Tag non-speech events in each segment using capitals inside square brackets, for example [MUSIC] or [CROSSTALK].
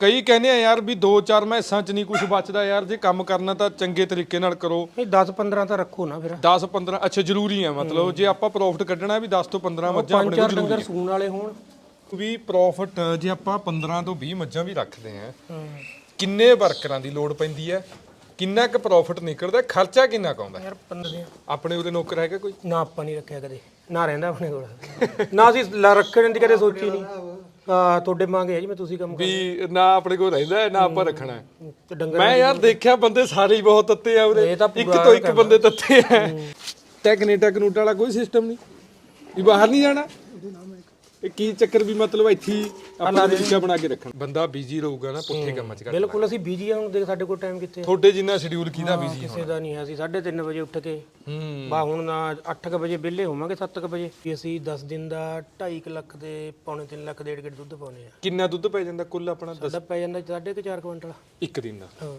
ਕਈ ਕਹਿੰਦੇ ਆ ਯਾਰ ਵੀ 2-4 ਮੈਸਾਂ ਚ ਨਹੀਂ ਕੁਝ ਬਚਦਾ ਯਾਰ ਜੇ ਕੰਮ ਕਰਨਾ ਤਾਂ ਚੰਗੇ ਤਰੀਕੇ ਨਾਲ ਕਰੋ। ਇਹ 10 15 ਤਾਂ ਰੱਖੋ ਨਾ ਫਿਰ। 10-15 ਅੱਛਾ ਜ਼ਰੂਰੀ ਆ ਮਤਲਬ ਜੇ ਆਪਾਂ ਪ੍ਰੋਫਿਟ ਕੱਢਣਾ ਵੀ 10 ਤੋਂ 15 ਮੱਝਾਂ ਆਪਣੇ ਕੋਲ ਡੰਗਰ ਸੂਣ ਵਾਲੇ ਹੋਣ। ਵੀ ਪ੍ਰੋਫਿਟ ਜੇ ਆਪਾਂ 15 ਤੋਂ 20 ਮੱਝਾਂ ਵੀ ਰੱਖਦੇ ਆ ਕਿੰਨੇ ਵਰਕਰਾਂ ਦੀ ਲੋੜ ਪੈਂਦੀ ਹੈ ਕਿੰਨਾ ਕੁ ਪ੍ਰੋਫਿਟ ਨਿਕਲਦਾ ਖਰਚਾ ਕਿੰਨਾ ਕੁ ਆਉਂਦਾ? ਯਾਰ 15 ਆਪਣੇ ਉਹਦੇ ਨੌਕਰ ਹੈਗਾ ਕੋਈ? ਨਾ ਆਪਾਂ ਨਹੀਂ ਰੱਖਿਆ ਕਦੇ। ਨਾ ਰਹਿੰਦਾ ਆਪਣੇ ਕੋਲ। ਨਾ ਅਸੀਂ ਰੱਖਣ ਦੀ ਕਦੇ ਸੋਚੀ ਨਹੀਂ ਆ ਤੁਹਾਡੇ ਮੰਗੇ ਆ ਜੀ ਮੈਂ ਤੁਸੀਂ ਕੰਮ ਵੀ ਨਾ ਆਪਣੇ ਕੋਲ ਰਹਿੰਦਾ ਹੈ, ਨਾ ਆਪਾਂ ਰੱਖਣਾ ਹੈ। ਤੇ ਡੰਗਰ ਮੈਂ ਯਾਰ ਦੇਖਿਆ ਬੰਦੇ ਸਾਰੇ ਹੀ ਬਹੁਤ ਤੱਤੇ ਆ ਇਹ ਤਾਂ ਇੱਕ ਤੋਂ ਇੱਕ ਬੰਦੇ ਤੱਤੇ ਆ। ਟੈਕਨੀਟਾ ਕਨੂਟਾ ਵਾਲਾ ਕੋਈ ਸਿਸਟਮ ਨਹੀਂ। ਵੀ ਬਾਹਰ ਨਹੀਂ ਜਾਣਾ। ਇਹ ਕੀ ਚੱਕਰ ਵੀ ਮਤਲਬ ਇੱਥੇ ਹੀ ਆਪਾਂ ਤਰੀਕਾ ਬਣਾ ਕੇ ਰੱਖਣਾ? ਬੰਦਾ ਬਿਜ਼ੀ ਰਹੂਗਾ ਨਾ ਪੁੱਠੇ ਕੰਮਾਂ 'ਚ ਘੱਟ ਬਿਲਕੁਲ ਅਸੀਂ ਬੀਜੀ ਹੁਣ ਦੇਖ ਸਾਡੇ ਕੋਲ ਟਾਈਮ ਕਿੱਥੇ ਆ? ਤੁਹਾਡੇ ਜਿੰਨਾ ਸ਼ਡਿਊਲ ਕਿਹਦਾ ਬਿਜ਼ੀ ਕਿਸੇ ਦਾ ਨਹੀਂ ਹੈ ਅਸੀਂ 3:30 ਵਜੇ ਉੱਠ ਕੇ। ਹੂੰ। ਬਾ ਹੁਣ ਨਾ 8:00 ਵਜੇ ਵਿਹਲੇ ਹੋਵਾਂਗੇ 7:00 ਵਜੇ। ਵੀ ਅਸੀਂ 10 ਦਿਨ ਦਾ 2.5 ਲੱਖ ਦੇ ਪੌਣੇ 3 ਲੱਖ ਦੇ ਏਡ ਦੁੱਧ ਪਾਉਨੇ ਆ। ਕਿੰਨਾ ਦੁੱਧ ਪੈ ਜਾਂਦਾ ਕੁੱਲ ਆਪਣਾ? ਸਾਡਾ ਪੈ ਜਾਂਦਾ 4.5 ਕੁਇੰਟਲ। ਇੱਕ ਦਿਨ ਦਾ? ਹਾਂ।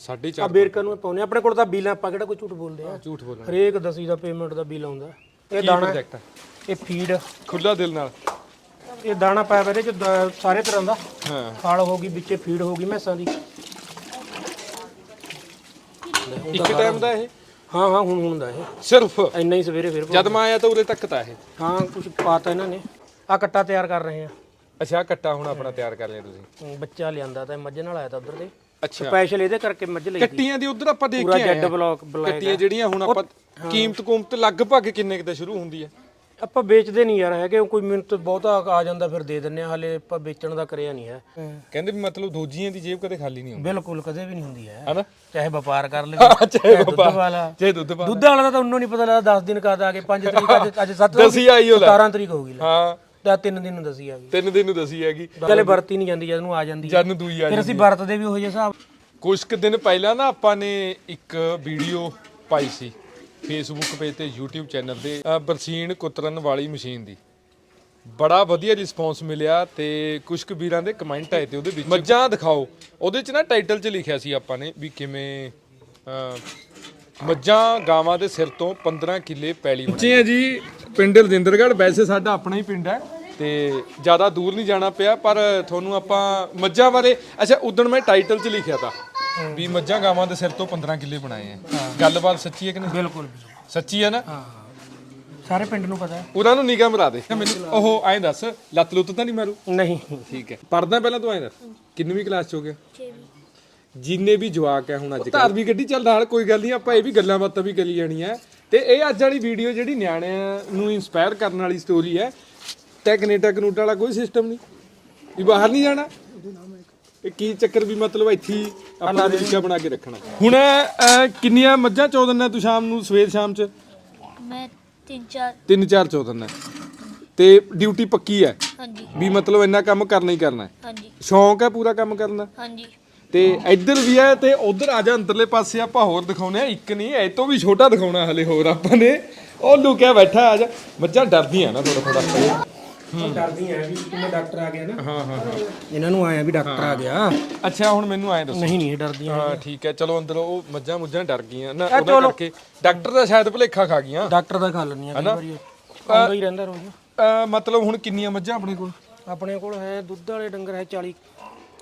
ਸਾਢੇ ਆ ਚਾਰ ਬੇਰਕਾ ਨੂੰ ਪਾਉਨੇ ਆਪਣੇ ਕੋਲ ਤਾਂ ਬਿੱਲ ਆ, ਆਪਾਂ ਕਿਹੜਾ ਕੋਈ ਝੂਠ ਬੋਲਦੇ ਆ? ਝੂਠ ਬੋਲਣਾ। ਹਰੇਕ ਦਸੀ ਦਾ ਪੇਮੈਂਟ ਦਾ ਬਿੱਲ ਆਉਂਦਾ। ਇਹ ਕੀ ਦਾਣਾ ਪ੍ਰੋਜੈਕਟ ਹੈ ਇਹ ਫੀਡ। ਖੁੱਲਾ ਦਿਲ ਨਾਲ। ਇਹ ਦਾਣਾ ਪਾਇਆ ਵਾ ਇਹਦੇ ਚ ਦ- ਸਾਰੇ ਤਰ੍ਹਾਂ ਦਾ। ਹਾਂ। ਖਾਲ ਹੋ ਗਈ ਵਿੱਚੇ ਫੀਡ ਹੋ ਗਈ ਮੈਸਾਂ ਦੀ। ਇੱਕ ਟਾਈਮ ਦਾ ਇਹ? ਹਾਂ ਹਾਂ ਹੁਣ ਹੁੰਦਾ ਇਹ। ਸਿਰਫ? ਇੰਨਾ ਹੀ ਸਵੇਰੇ ਫਿਰ ਜਦ ਮੈਂ ਆਇਆ ਤਾਂ ਉਰੇ ਤੱਕ ਤਾਂ ਇਹ। ਹਾਂ ਕੁਝ ਪਾਤਾ ਇਹਨਾਂ ਨੇ। ਆ ਕੱਟਾ ਤਿਆਰ ਕਰ ਰਹੇ ਆ। ਅੱਛਾ ਕੱਟਾ ਹੁਣ ਆਪਣਾ ਤਿਆਰ ਕਰ ਲਿਆ ਤੁਸੀਂ। ਬੱਚਾ ਲਿਆਂਦਾ ਤਾਂ ਮੱਝ ਨਾਲ ਆਇਆ ਤਾਂ ਉਧਰ ਦੇ। ਅੱਛਾ। ਸਪੈਸ਼ਲ ਇਹਦੇ ਕਰਕੇ ਮੱਝ ਲਈ ਸੀ। ਕੱਟੀਆਂ ਦੀ ਉਧਰ ਆਪਾਂ ਦੇਖ ਪੂਰਾ ਕੇ ਆਏ ਜੈਡ ਹਾਂ। ਬਲੌਕ ਬਲੈਕ ਕੱਟੀਆਂ ਜਿਹੜੀਆਂ ਹੁਣ ਆਪਾਂ ਕੀਮਤ ਕੁਮਤ ਲਗਭਗ ਕਿੰਨੇ ਕੁ ਤੇ ਸ਼ੁਰੂ ਹੁੰਦੀ ਹੈ? ਆਪਾਂ ਵੇਚਦੇ ਨਹੀਂ ਯਾਰ ਹੈਗੇ ਕੋਈ ਮਿੰਟ ਬਹੁਤਾ ਆ ਜਾਂਦਾ ਫਿਰ ਦੇ ਦਿੰਨੇ ਆ ਹਲੇ ਆਪਾਂ ਵੇਚਣ ਦਾ ਕਰਿਆ ਨਹੀਂ ਹੈ। ਕਹਿੰਦੇ ਵੀ ਮਤਲਬ ਦੋਜੀਆਂ ਦੀ ਜੇਬ ਕਦੇ ਖਾਲੀ ਨਹੀਂ ਹੁੰਦੀ। ਬਿਲਕੁਲ ਕਦੇ ਵੀ ਨਹੀਂ ਹੁੰਦੀ ਹੈ। ਹਨਾ? ਚਾਹੇ ਵਪਾਰ ਕਰ ਲਵੇ ਚਾਹੇ ਦੁੱਧ ਵਪਾਰ- ਵਾਲਾ। ਜੇ ਦੁੱਧ ਪਾ ਦੁੱਧ ਵਾਲਾ ਤਾਂ ਉਹਨੂੰ ਨਹੀਂ ਪਤਾ ਲੱਗਦਾ 10 ਦਿਨ ਕਦ ਆ ਗਏ 5 ਤਰੀਕ ਅੱਜ ਅੱਜ 7 ਦਸੀ ਆਈ ਉਹ ਲੈ 17 ਤਰੀਕ ਹੋ ਗਈ ਲੈ। ਹਾਂ। ਤਾਂ 3 ਦਿਨ ਨੂੰ ਦਸੀ ਆ ਗਈ। ਤਿੰਨ ਦਿਨ ਨੂੰ ਦਸੀ ਹੈਗੀ ਚਲੇ ਵਰਤੀ ਨਹੀਂ ਜਾਂਦੀ ਜਦ ਨੂੰ ਆ ਜਾਂਦੀ ਜਦ ਨੂੰ ਦੂਈ ਆ ਫਿਰ ਅਸੀਂ ਵਰਤਦੇ ਵੀ ਉਹ ਜਿਹੇ ਹਿਸਾਬ। ਕੁਝ ਕੁ ਦਿਨ ਪਹਿਲਾਂ ਨਾ ਆਪਾਂ ਨੇ ਇੱਕ ਵੀਡੀਓ ਪਾਈ ਸੀ। ਫੇਸਬੁੱਕ ਪੇਜ ਤੇ YouTube ਚੈਨਲ ਤੇ ਅ, ਬਰਸੀਨ ਕੁਤਰਨ ਵਾਲੀ ਮਸ਼ੀਨ ਦੀ। ਬੜਾ ਵਧੀਆ ਰਿਸਪੌਂਸ ਮਿਲਿਆ ਤੇ ਕੁਝ ਕੁ ਵੀਰਾਂ ਦੇ ਕਮੈਂਟ ਆਏ ਤੇ ਉਹਦੇ ਵਿੱਚ। ਮੱਝਾਂ ਦਿਖਾਓ। ਉਹਦੇ ਚ ਨਾ ਟਾਈਟਲ ਚ ਲਿਖਿਆ ਸੀ ਆਪਾਂ ਨੇ ਵੀ ਕਿਵੇਂ ਅ, ਮੱਝਾਂ ਗਾਵਾਂ ਦੇ ਸਿਰ ਤੋਂ 15 ਕਿੱਲੇ ਪੈਲੀ ਬਣਾਈ। ਆ ਜੀ ਪਿੰਡ ਰਜਿੰਦਰਗੜ੍ਹ ਵੈਸੇ ਸਾਡਾ ਆਪਣਾ ਹੀ ਪਿੰਡ ਹੈ ਤੇ ਜ਼ਿਆਦਾ ਦੂਰ ਨਹੀਂ ਜਾਣਾ ਪਿਆ ਪਰ ਤੁਹਾਨੂੰ ਆਪਾਂ ਮੱਝਾਂ ਬਾਰੇ ਅੱਛਾ ਉਦੋਂ ਮੈਂ ਟਾਈਟਲ 'ਚ ਲਿਖਿਆ ਤਾਂ। ਵੀ ਮੱਝਾਂ ਗਾਵਾਂ ਦੇ ਸਿਰ ਤੋਂ 15 ਕਿੱਲੇ ਬਣਾਏ ਆ। ਗੱਲਬਾਤ ਸੱਚੀ ਹੈ ਕਿ ਨਹੀਂ? ਬਿਲਕੁਲ ਸੱਚੀ ਹੈ ਨਾ? ਹਾਂ। ਸਾਰੇ ਪਿੰਡ ਨੂੰ ਪਤਾ ਹੈ। ਉਹਨਾਂ ਨੂੰ ਨਿਗਾਹ ਮਰਾ ਦੇ। ਮੈਨੂੰ ਉਹ ਐਂ ਦੱਸ ਲੱਤ ਲੁੱਤ ਤਾਂ ਨਹੀਂ ਮਾਰੂ? ਨਹੀਂ। ਠੀਕ ਹੈ। ਪੜਦਾ ਪਹਿਲਾਂ ਤੂੰ ਐਂ ਦੱਸ ਕਿੰਨਵੀਂ ਕਲਾਸ 'ਚ ਹੋ ਗਿਆ? ਜਿੰਨੇ ਵੀ ਜਵਾਕ ਹੈ ਹੁਣ ਅੱਜ ਧਾਰ ਵੀ ਗੱਡੀ ਚੱਲ ਨਾਲ ਕੋਈ ਗੱਲ ਨਹੀਂ ਆਪਾਂ ਇਹ ਵੀ ਗੱਲਾਂ ਬਾਤਾਂ ਵੀ ਕਰੀ ਜਾਣੀਆਂ। ਤੇ ਇਹ ਅੱਜ ਵਾਲੀ ਵੀਡੀਓ ਜਿਹੜੀ ਨਿਆਣਿਆਂ ਨੂੰ ਇਨਸਪਾਇਰ ਕਰਨ ਵਾਲੀ ਸਟੋਰੀ ਹੈ ਟੈ ਕੈਨੇਡਾ ਕਨੂਟਾ ਵਾਲਾ ਕੋਈ ਸਿਸਟਮ ਨਹੀਂ। ਵੀ ਬਾਹਰ ਨਹੀਂ ਜਾਣਾ? ਇਹ ਕੀ ਚੱਕਰ ਵੀ ਮਤਲਬ ਇੱਥੇ ਹੀ ਆਪਾਂ ਤਰੀਕਾ ਬਣਾ ਕੇ ਰੱਖਣਾ? ਹੁਣ ਅਹ, ਕਿੰਨੀਆਂ ਮੱਝਾਂ ਚੋ ਦਿੰਦਾ ਤੂੰ ਸ਼ਾਮ ਨੂੰ ਸਵੇਰ ਸ਼ਾਮ ਚ? ਮੈਂ ਤਿੰਨ ਚਾਰ। ਤਿੰਨ ਚਾਰ ਚੋ ਦਿੰਦਾ। ਤੇ ਡਿਊਟੀ ਪੱਕੀ ਹੈ? ਹਾਂਜੀ। ਵੀ ਮਤਲਬ ਇੰਨਾ ਕੰਮ ਕਰਨਾ ਹੀ ਕਰਨਾ ਹੈ? ਹਾਂਜੀ। ਸ਼ੌਂਕ ਹੈ ਪੂਰਾ ਕੰਮ ਕਰਨ? ਦਾ ਹਾਂਜੀ। ਤੇ ਇੱਧਰ ਵੀ ਹੈ ਤੇ ਉਧਰ ਆ ਜਾ ਅੰਦਰਲੇ ਪਾਸੇ ਆਪਾਂ ਹੋਰ ਦਿਖਾਉਨੇ ਆ ਇੱਕ ਨਹੀਂ ਇਹ ਤੋਂ ਵੀ ਛੋਟਾ ਦਿਖਾਉਣਾ ਹਲੇ ਹੋਰ ਆਪਾਂ ਨੇ। ਉਹ ਲੁਕਿਆ ਬੈਠਾ ਆ ਜਾ। ਮੱਝਾਂ ਡਰਦੀਆਂ ਨਾ ਥੋੜਾ ਥੋੜਾ ਡਰਦੀ ਐ ਵੀ ਕਿੰਨੇ ਡਾਕਟਰ ਆ ਗਿਆ ਨਾ। ਹਾਂ ਹਾਂ ਇਹਨਾਂ ਨੂੰ ਆਇਆ ਵੀ ਡਾਕਟਰ ਆ ਗਿਆ। ਅੱਛਾ ਹੁਣ ਮੈਨੂੰ ਐਂ ਦੱਸੋ। ਨਹੀਂ ਨਹੀਂ ਇਹ ਡਰਦੀਆਂ ਹਾਂ ਠੀਕ ਹੈ ਚਲੋ ਅੰਦਰ ਉਹ ਮੱਝਾਂ ਮੁੱਝਾਂ ਡਰ ਗਈਆਂ ਨਾ ਉਹਨਾਂ ਕਰਕੇ ਡਾਕਟਰ ਦਾ ਸ਼ਾਇਦ ਭੁਲੇਖਾ ਖਾ ਗਈਆਂ। ਡਾਕਟਰ ਦਾ ਖਾ ਲੈਣੀਆਂ ਕਈ ਵਾਰੀ। ਆਉਂਦਾ ਹੀ ਰਹਿੰਦਾ ਰੋਜ਼। ਅਹ ਮਤਲਬ ਹੁਣ ਕਿੰਨੀਆਂ ਮੱਝਾਂ ਆਪਣੇ ਕੋਲ? ਆਪਣੇ ਕੋਲ ਹੈ ਦੁੱਧ ਵਾਲੇ ਡੰਗਰ ਹੈ 40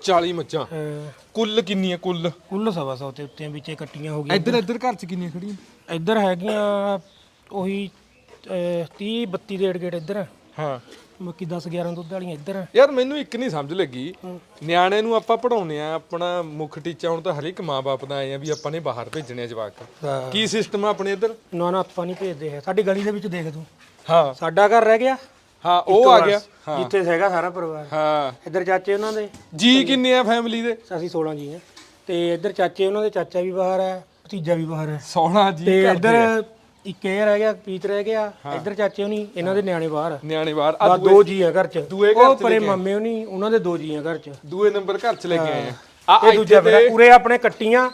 40 ਮੱਝਾਂ? ਅਹ, ਕੁੱਲ ਕਿੰਨੀਆਂ ਕੁੱਲ? ਕੁੱਲ ਸਵਾ ਸੌ ਤੇ ਉੱਤੇ ਵਿੱਚੇ ਕੱਟੀਆਂ ਹੋ ਗਈਆਂ। ਇੱਧਰ ਇੱਧਰ ਘਰ ਚ ਕਿੰਨੀਆਂ ਖੜੀਆਂ ਇੱਧਰ ਹੈਗੀਆਂ ਉਹੀ 30 32 ਦੇ ਗੇਟ ਇੱਧਰ। ਆ। ਹਾਂ। ਬਾਕੀ 10 11 ਦੁੱਧ ਵਾਲੀਆਂ ਇੱਧਰ ਆ। ਯਾਰ ਮੈਨੂੰ ਇੱਕ ਨਹੀਂ ਸਮਝ ਲੱਗੀ। ਨਿਆਣੇ ਨੂੰ ਆਪਾਂ ਪੜਾਉਨੇ ਆ ਆਪਣਾ ਮੁੱਖ ਟੀਚਾ ਹੁਣ ਤਾਂ ਹਰ ਇੱਕ ਮਾਪੇ ਦਾ ਆਏ ਆ ਵੀ ਆਪਾਂ ਨੇ ਬਾਹਰ ਭੇਜਣੇ ਆ ਜਵਾਕ। ਹਾਂ। ਕੀ ਸਿਸਟਮ ਆ ਆਪਣੇ ਇੱਧਰ? ਨਾ ਨਾ ਆਪਾਂ ਨਹੀਂ ਭੇਜਦੇ ਹੈ ਸਾਡੀ ਗਲੀ ਦੇ ਵਿੱਚ ਦੇਖ ਤੂੰ। ਹਾਂ। ਸਾਡਾ ਘਰ ਰਹਿ ਗਿਆ। ਹਾਂ ਉਹ ਆ ਗਿਆ। ਜਿੱਥੇ ਹੈਗਾ ਸਾਰਾ ਪਰਿਵਾਰ। ਹਾਂ। ਇੱਧਰ ਚਾਚੇ ਉਹਨਾਂ ਦੇ। ਜੀ ਕਿੰਨੇ ਆ ਫੈਮਿਲੀ ਦੇ? ਅਸੀਂ 16 ਜੀ ਹਾਂ ਤੇ ਇੱਧਰ ਚਾਚੇ ਉਹਨਾਂ ਦੇ ਚਾਚਾ ਵੀ ਬਾਹਰ ਹੈ ਭਤੀਜਾ ਵੀ ਬਾਹਰ ਹੈ 16 ਜੀ ਤੇ ਇੱਧਰ ਆ। ਇੱਕ ਇਹ ਰਹਿ ਗਿਆ ਪੀਤ ਰਹਿ ਗਿਆ ਇੱਧਰ ਚਾਚੇ ਹੋਣੀ ਇਹਨਾਂ ਦੇ ਨਿਆਣੇ ਬਾਹਰ। ਆ ਨਿਆਣੇ ਬਾਹਰ। ਆ ਦੋ ਜੀ ਆ ਘਰ ਚ। ਦੂਏ ਘਰ ਉਹ ਚ ਪਰੇ ਮਾਮੇ ਹੋਣੀ ਉਹਨਾਂ ਦੇ ਦੋ ਜੀ ਆ ਘਰ ਚ। ਦੂਏ ਨੰਬਰ ਘਰ ਚ ਲੈ ਕੇ ਆਏ ਆ। ਆ ਇਹ ਦੂਜਾ ਬੇਟਾ ਉਰੇ ਆਪਣੇ ਕੱਟੀਆਂ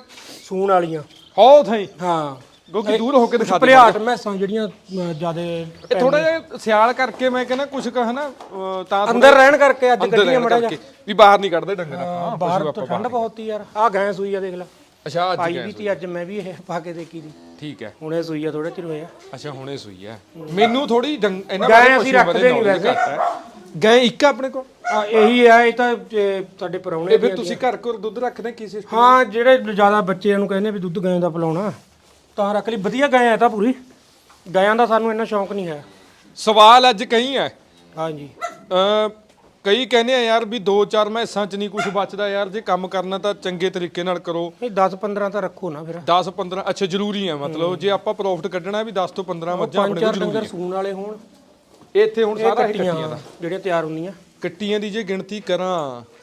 ਸੂਣ ਵਾਲੀਆਂ। ਹੋ ਥਾਈ। ਹਾਂ। ਕਿਉਂਕਿ ਦੂਰ ਹੋ ਕੇ ਦਿਖਾ ਦੇ ਭਲਿਆਟ ਮੈਸਾਂ ਜਿਹੜੀਆਂ ਜਿਆਦੇ ਇਹ ਥੋੜਾ ਜਿਹਾ ਸਿਆਲ ਕਰਕੇ ਮੈਂ ਕਹਿੰਦਾ ਕੁਝ ਕਹ ਨਾ ਅਹ ਤਾਂ ਅੰਦਰ ਰਹਿਣ ਕਰਕੇ ਅੱਜ ਰਹਿਣ ਮੜਾ ਕਰਕੇ। ਵੀ ਬਾਹਰ ਨਹੀਂ ਕੱਢਦੇ ਡੰਗਰ ਆਪਾਂ। ਬਾਹਰ ਤਾਂ ਠੰਡ ਬਹੁਤ ਹੀ ਯਾਰ। ਆ ਗੈਸ ਹੋਈ ਆ ਦੇਖ ਲੈ। ਅੱਛਾ ਅੱਜ ਪਾਈ ਵੀ ਤੀ ਅੱਜ ਮੈਂ ਵੀ ਇਹ ਪਾ ਕੇ ਦੇਖੀ ਦੀ। ਠੀਕ ਹੈ। ਹੁਣੇ ਸੂਈ ਆ ਥੋੜਾ ਚਿਰ ਹੋਇਆ ਅੱਛਾ ਹੁਣੇ ਸੂਈ ਹੈ। ਮੈਨੂੰ ਥੋੜੀ ਇਹਨਾਂ ਗਾਂ ਬਾਰੇ ਅਸੀਂ ਰੱਖਦੇ ਨਹੀਂ ਵੈਸੇ। ਗਏ ਇੱਕ ਆ ਆਪਣੇ ਕੋਲ। ਆ ਇਹੀ ਆ ਇਹ ਤਾਂ ਸਾਡੇ ਪਰੌਣੇ ਇਹ ਫਿਰ ਤੁਸੀਂ ਘਰ ਘਰ ਦੁੱਧ ਰੱਖਦੇ ਕੀ ਸਿਸਟਮ ਹਾਂ? ਜਿਹੜੇ ਜ਼ਿਆਦਾ ਬੱਚਿਆਂ ਨੂੰ ਕਹਿੰਦੇ ਵੀ ਦੁੱਧ ਗਾਂ ਦਾ ਪਿਲਾਉਣਾ ਤਾਂ ਰੱਖ ਲਈ। ਵਧੀਆ ਗਾਂ ਹੈ ਤਾਂ ਪੂਰੀ। ਗਾਂ ਦਾ ਸਾਨੂੰ ਇੰਨਾ ਸ਼ੌਂਕ ਨਹੀਂ ਹੈ। ਸਵਾਲ ਅੱਜ ਕਈ ਹੈ। ਹਾਂਜੀ। ਅ ਕਈ ਕਹਿੰਦੇ ਆ ਯਾਰ ਵੀ 2-4 ਮੈਸਾਂ ਚ ਨਹੀਂ ਕੁਝ ਬਚਦਾ ਯਾਰ ਜੇ ਕੰਮ ਕਰਨਾ ਤਾਂ ਚੰਗੇ ਤਰੀਕੇ ਨਾਲ ਕਰੋ। ਇਹ 10 15 ਤਾਂ ਰੱਖੋ ਨਾ ਫਿਰ। 10-15 ਅੱਛਾ ਜ਼ਰੂਰੀ ਹੈ ਮਤਲਬ ਜੇ ਆਪਾਂ ਪ੍ਰੋਫਿਟ ਕੱਢਣਾ ਵੀ 10 ਤੋਂ 15 ਮੱਝਾਂ ਪੰਜ ਆਪਣੇ ਚਾਰ ਕੋਲ ਡੰਗਰ ਜ਼ਰੂਰੀ ਸੂਣ ਵਾਲੇ ਹੋਣ। ਇੱਥੇ ਹੁਣ ਸਾਰਾ ਕੱਟੀਆਂ ਦਾ। ਜਿਹੜੀਆਂ ਤਿਆਰ ਹੁੰਦੀਆਂ। ਕੱਟੀਆਂ ਦੀ ਜੇ ਗਿਣਤੀ ਕਰਾਂ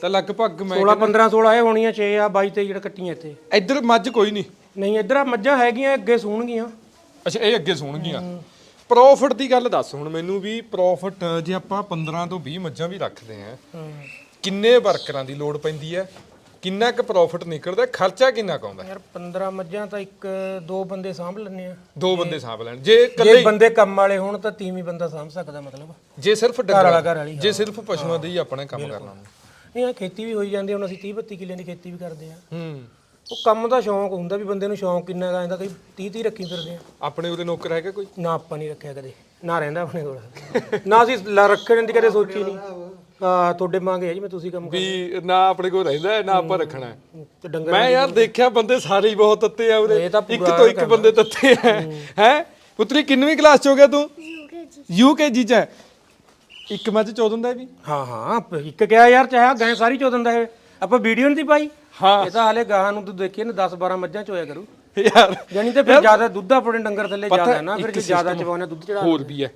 ਤਾਂ ਲਗਭਗ ਮੈਂ 16 15 16 ਇਹ ਹੋਣੀਆਂ 6 ਆ 22 ਤੇ ਜਿਹੜਾ ਕੱਟੀਆਂ ਇੱਥੇ। ਇੱਧਰ ਮੱਝ ਕੋਈ ਨਹੀਂ। ਨਹੀਂ ਇੱਧਰ ਆ ਮੱਝਾਂ ਹੈਗੀਆਂ ਅੱਗੇ ਸੂਣਗੀਆਂ। ਅੱਛਾ ਇਹ ਅੱਗੇ ਸੁਣਗੀਆਂ। ਪ੍ਰੋਫਿਟ ਦੀ ਗੱਲ ਦੱਸ ਹੁਣ ਮੈਨੂੰ ਵੀ ਪ੍ਰੋਫਿਟ ਜੇ ਆਪਾਂ 15 ਤੋਂ 20 ਮੱਝਾਂ ਵੀ ਰੱਖਦੇ ਆ ਕਿੰਨੇ ਵਰਕਰਾਂ ਦੀ ਲੋੜ ਪੈਂਦੀ ਹੈ? ਕਿੰਨਾ ਕੁ ਪ੍ਰੋਫਿਟ ਨਿਕਲਦਾ? ਖਰਚਾ ਕਿੰਨਾ ਕੁ ਆਉਂਦਾ? ਯਾਰ 15 ਮੱਝਾਂ ਤਾਂ ਇੱਕ ਦੋ ਬੰਦੇ ਸਾਂਭ ਲੈਣੇ ਆ। ਦੋ ਬੰਦੇ ਸਾਂਭ ਲੈਣ। ਜੇ ਜੇ ਇਕੱਲੇ ਬੰਦੇ ਕੰਮ ਵਾਲੇ ਹੋਣ ਤਾਂ ਤੀਵੀਂ ਬੰਦਾ ਸਾਂਭ ਸਕਦਾ ਮਤਲਬ। ਜੇ ਸਿਰਫ ਵਾਲਾ ਡੰਗਰ ਘਰ ਵਾਲੀ, ਜੇ ਸਿਰਫ ਪਸ਼ੂਆਂ ਦੇ ਹੀ ਆਪਣਾ ਕੰਮ ਕਰਨਾ। ਨਹੀਂ ਆ ਖੇਤੀ ਵੀ ਹੋਈ ਜਾਂਦੀ ਹੁਣ ਅਸੀਂ 30 32 ਕਿੱਲੇ ਦੀ ਖੇਤੀ ਵੀ ਕਰਦੇ ਆ। ਹੂੰ। ਉਹ ਕੰਮ ਦਾ ਸ਼ੌਂਕ ਹੁੰਦਾ ਵੀ ਬੰਦੇ ਨੂੰ ਸ਼ੌਂਕ ਕਿੰਨਾ ਹੈਗਾ ਇਹਦਾ ਕਈ 30 30 ਰੱਖੀ ਫਿਰਦੇ ਆ। ਆਪਣੇ ਉਹਦੇ ਨੌਕਰ ਹੈਗਾ ਕੋਈ? ਨਾ ਆਪਾਂ ਨਹੀਂ ਰੱਖਿਆ ਕਦੇ ਨਾ ਰਹਿੰਦਾ ਆਪਣੇ ਕੋਲ। ਨਾ ਅਸੀਂ ਲ- ਰੱਖਣ ਦੀ ਕਦੇ ਸੋਚੀ ਨਹੀਂ। ਆ ਤੁਹਾਡੇ ਮੰਗੇ ਆ ਜੀ ਮੈਂ ਤੁਸੀਂ ਕੰਮ ਵੀ ਨਾ ਆਪਣੇ ਕੋਲ ਰਹਿੰਦਾ ਹੈ, ਨਾ ਆਪਾਂ ਰੱਖਣਾ ਹੈ। ਤੇ ਡੰਗਰ ਮੈਂ ਯਾਰ ਦੇਖਿਆ ਬੰਦੇ ਸਾਰੇ ਹੀ ਬਹੁਤ ਤੱਤੇ ਆ ਇਹ ਤਾਂ ਇੱਕ ਤੋਂ ਇੱਕ ਬੰਦੇ ਤੱਤੇ ਆ। ਹੈ। ਪੁੱਤਰੀ ਕਿੰਨਵੀਂ ਕਲਾਸ ਚ ਹੋ ਗਿਆ ਤੂੰ? ਯੂਕੇਜੀ ਚ ਹੈ। ਇੱਕ ਮੱਝ ਚੋਦ ਹੁੰਦਾ ਹੈ ਵੀ। ਹਾਂ ਹਾਂ ਇੱਕ ਕਿਹਾ ਯਾਰ ਚਾਹੇ ਗਾਂ ਸਾਰੀ ਚੋ ਦਿੰਦਾ ਹੈ। ਆਪਾਂ ਵੀਡੀਓ ਨਹੀਂ ਦੀ ਪਾਈ? ਹਾਂ। ਇਹ ਤਾਂ ਹਾਲੇ ਗਾਂ ਨੂੰ ਤੂੰ ਦੇਖੀਏ ਨਾ 10 12 ਮੱਝਾਂ ਚੋਇਆ ਕਰੂ। ਯਾਰ। ਜਾਨੀ ਤੇ ਫਿਰ ਜ਼ਿਆਦਾ ਦੁੱਧ ਆਪਣੇ ਡੰਗਰ ਥੱਲੇ ਜ਼ਿਆਦਾ ਨਾ ਫਿਰ ਜੇ ਜ਼ਿਆਦਾ ਚਵਾਉਣਾ ਦੁੱਧ ਚੜਾ ਹੋਰ ਵੀ ਹੈ।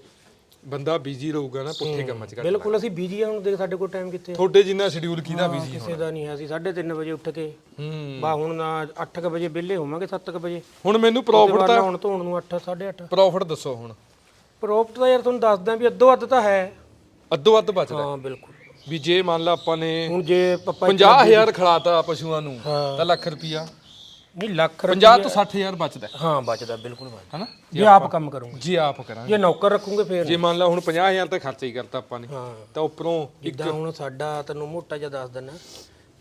ਬੰਦਾ ਬਿਜ਼ੀ ਰਹੂਗਾ ਨਾ ਪੁੱਠੇ ਕੰਮਾਂ ਚ ਘੱਟ ਬਿਲਕੁਲ ਅਸੀਂ ਬੀਜੀ ਆ ਹੁਣ ਦੇਖ ਸਾਡੇ ਕੋਲ ਟਾਈਮ ਕਿੱਥੇ ਆ? ਤੁਹਾਡੇ ਜਿੰਨਾ ਸ਼ਡਿਊਲ ਕਿਹਦਾ ਬਿਜ਼ੀ ਕਿਸੇ ਦਾ ਨਹੀਂ ਹੈ ਅਸੀਂ 3:30 ਵਜੇ ਉੱਠ ਕੇ ਹੂੰ। ਬਾ ਹੁਣ 8:00 ਵਜੇ ਵਿਹਲੇ ਹੋਵਾਂਗੇ 7:00 ਵਜੇ। ਹੁਣ ਮੈਨੂੰ ਪ੍ਰੋਫਿਟ ਤਾਂ ਹੁਣ ਧੋਣ ਨੂੰ 8 8:30 ਪ੍ਰੋਫਿਟ ਦੱਸੋ ਹੁਣ। ਪ੍ਰੋਫਿਟ ਤਾਂ ਯਾਰ ਤੁਹਾਨੂੰ ਦੱਸਦਾ ਵੀ ਅੱਧੋ ਅੱਧ ਤਾਂ ਹੈ। ਅੱਧੋ ਅੱਧ ਬਚਦਾ। ਹਾਂ ਬਿਲਕੁਲ। ਵੀ ਜੇ ਮੰਨ ਲਾ ਆਪਾਂ ਨੇ ਹੁਣ ਜੇ ਪਪਾ 50000 ਖਿਲਾਤਾ ਪਸ਼ੂਆਂ ਨੂੰ ਤਾਂ ਲੱਖ ਰੁਪਿਆ ਨਹੀਂ ਲੱਖ 50 ਤੋਂ 60000 ਬਚਦਾ। ਹੈ, ਬਚਦਾ ਬਿਲਕੁਲ ਬਚਦਾ। ਹਨਾ? ਜੇ ਆਪ ਕੰਮ ਕਰੂੰਗੇ। ਜੇ ਆਪ ਕਰਾਂਗੇ। ਜੇ ਨੌਕਰ ਰੱਖੂਗੇ ਫੇਰ ਜੇ ਮੰਨ ਲਾ ਹੁਣ 50000 ਤਾਂ ਖਰਚਾ ਹੀ ਕਰਤਾ ਆਪਾਂ ਨੇ ਤਾਂ ਉੱਪਰੋਂ ਜਿੱਦਾਂ ਹੁਣ ਸਾਡਾ ਤੈਨੂੰ ਮੋਟਾ ਜਿਹਾ ਦੱਸ ਦਿੰਨਾ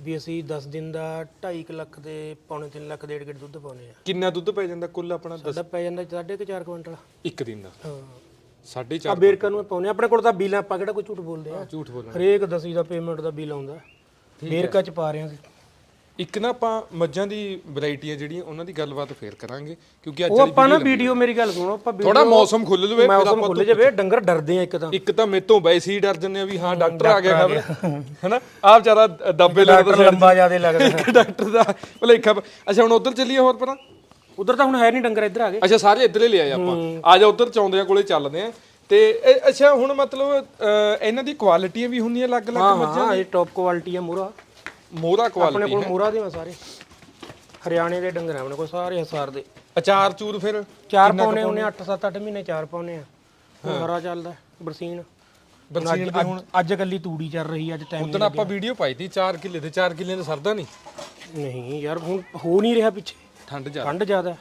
ਵੀ ਅਸੀਂ 10 ਦਿਨ ਦਾ 2.5 ਲੱਖ ਦੇ ਪੌਣੇ 3 ਲੱਖ ਡੇਢ ਕਿੱਲੋ ਦੁੱਧ ਪਾਉਨੇ ਆ। ਕਿੰਨਾ ਦੁੱਧ ਪੈ ਜਾਂਦਾ ਕੁੱਲ ਆਪਣਾ? ਸਾਡਾ ਪੈ ਜਾਂਦਾ ਸਾਢੇ ਕੁ ਚਾਰ ਕੁਇੰਟਲ। ਇੱਕ ਦਿਨ ਦਾ। ਹਾਂ। ਸਾਢੇ ਆ ਚਾਰ ਬੇਰਕਰ ਨੂੰ ਪਾਉਨੇ ਆਪਣੇ ਕੋਲ ਤਾਂ ਬਿੱਲ ਆਪਾਂ ਕਿਹੜਾ ਕੋਈ ਝੂਠ ਬੋਲਦੇ ਆ? ਝੂਠ ਬੋਲਣਾ ਹਰੇਕ ਦਸੀ ਦਾ ਪੇਮੈਂਟ ਦਾ ਬਿੱਲ ਆਉਂਦਾ। ਬੇਰਕਾ ਚ ਪਾ ਰਹੇ ਆ ਇੱਕ ਨਾ ਆਪਾਂ ਮੱਝਾਂ ਦੀ ਵੈਰਾਈਟੀਆਂ ਜਿਹੜੀਆਂ ਉਹਨਾਂ ਦੀ ਗੱਲਬਾਤ ਫੇਰ ਕਰਾਂਗੇ ਕਿਉਂਕਿ ਅੱਜ ਉਹ ਆਪਾਂ ਨਾ ਵੀਡੀਓ ਮੇਰੀ ਗੱਲ ਸੁਣੋ ਆਪਾਂ ਥੋੜਾ ਮੌਸਮ ਖੁੱਲ ਲਵੇ ਫਿਰ ਮੌਸਮ ਖੁੱਲ ਜਾਵੇ ਡੰਗਰ ਡਰਦੇ ਆ ਇੱਕ ਤਾਂ। ਇੱਕ ਤਾਂ ਮੇਤੋਂ ਵੈਸੇ ਹੀ ਡਰ ਜੰਨੇ ਆ ਵੀ ਹਾਂ ਡਾਕਟਰ ਆ ਗਿਆ ਖਬਰ ਹੈਨਾ? ਆਪ ਵਿਚਾਰਾ ਦੱਬੇ ਲੱਗਦਾ ਲੰਬਾ ਜਿਆਦੇ ਲੱਗਦਾ। ਡਾਕਟਰ ਦਾ ਭਲੇਖਾ ਅੱਛਾ ਹੁਣ ਉਧਰ ਚੱਲੀਏ ਹੋਰ ਪਰਾਂ? ਉਧਰ ਤਾਂ ਹੁਣ ਹੈ ਨਹੀਂ ਡੰਗਰ ਇੱਧਰ ਆ ਗਏ। ਅੱਛਾ ਸਾਰੇ ਇੱਧਰ ਹੀ ਲਿਆਏ ਆਪਾਂ। ਆ ਜਾ ਉਧਰ ਚੌਂਦਿਆਂ ਕੋਲੇ ਚੱਲਦੇ ਆ। ਤੇ ਇਹ- ਅੱਛਾ ਹੁਣ ਮਤਲਬ ਅਹ, ਇਹਨਾਂ ਦੀ ਕੁਆਲਿਟੀਆਂ ਵੀ ਹੁੰਦੀਆਂ ਅਲੱਗ-ਅਲੱਗ ਹਾਂ ਹਾਂ ਇਹ ਟੌਪ ਕੁਆਲਿਟੀ ਆ ਮੂਰਾ ਮੋਹਰਾ ਆਪਣੇ ਕੁਆਲਿਟੀ ਕੋਲ ਮੂਰਾ ਦੇ ਆ ਸਾਰੇ। ਹਰਿਆਣੇ ਦੇ ਡੰਗਰ ਆ ਆਪਣੇ ਕੋਲ ਸਾਰੇ ਹਸਾਰ ਦੇ। ਅਚਾਰ ਚੂਰ ਫਿਰ? ਚਾਰ ਪਾਉਨੇ ਉਹਨੇ 8 7 8 ਮਹੀਨੇ ਚਾਰ ਪਾਉਨੇ ਆ। ਹੁਣ ਹਰਾ ਚੱਲਦਾ ਬਰਸੀਨ। ਬਰਸੀਨ ਅੱਜ ਅੱਜ ਕੱਲੀ ਤੂੜੀ ਚੱਲ ਰਹੀ ਅੱਜ ਟਾਈਮ ਉਦੋਂ ਆਪਾਂ ਵੀਡੀਓ ਪਾਈ ਤੀ 4 ਕਿੱਲੇ ਦੇ 4 ਕਿੱਲੇ ਦਾ ਸਰਦਾ ਨਹੀਂ। ਨਹੀਂ ਯਾਰ ਹੁਣ ਹੋ ਨਹੀਂ ਰਿਹਾ ਪਿੱਛੇ। ਠੰਡ ਜਾ ਠੰਡ ਜ਼ਿਆਦਾ।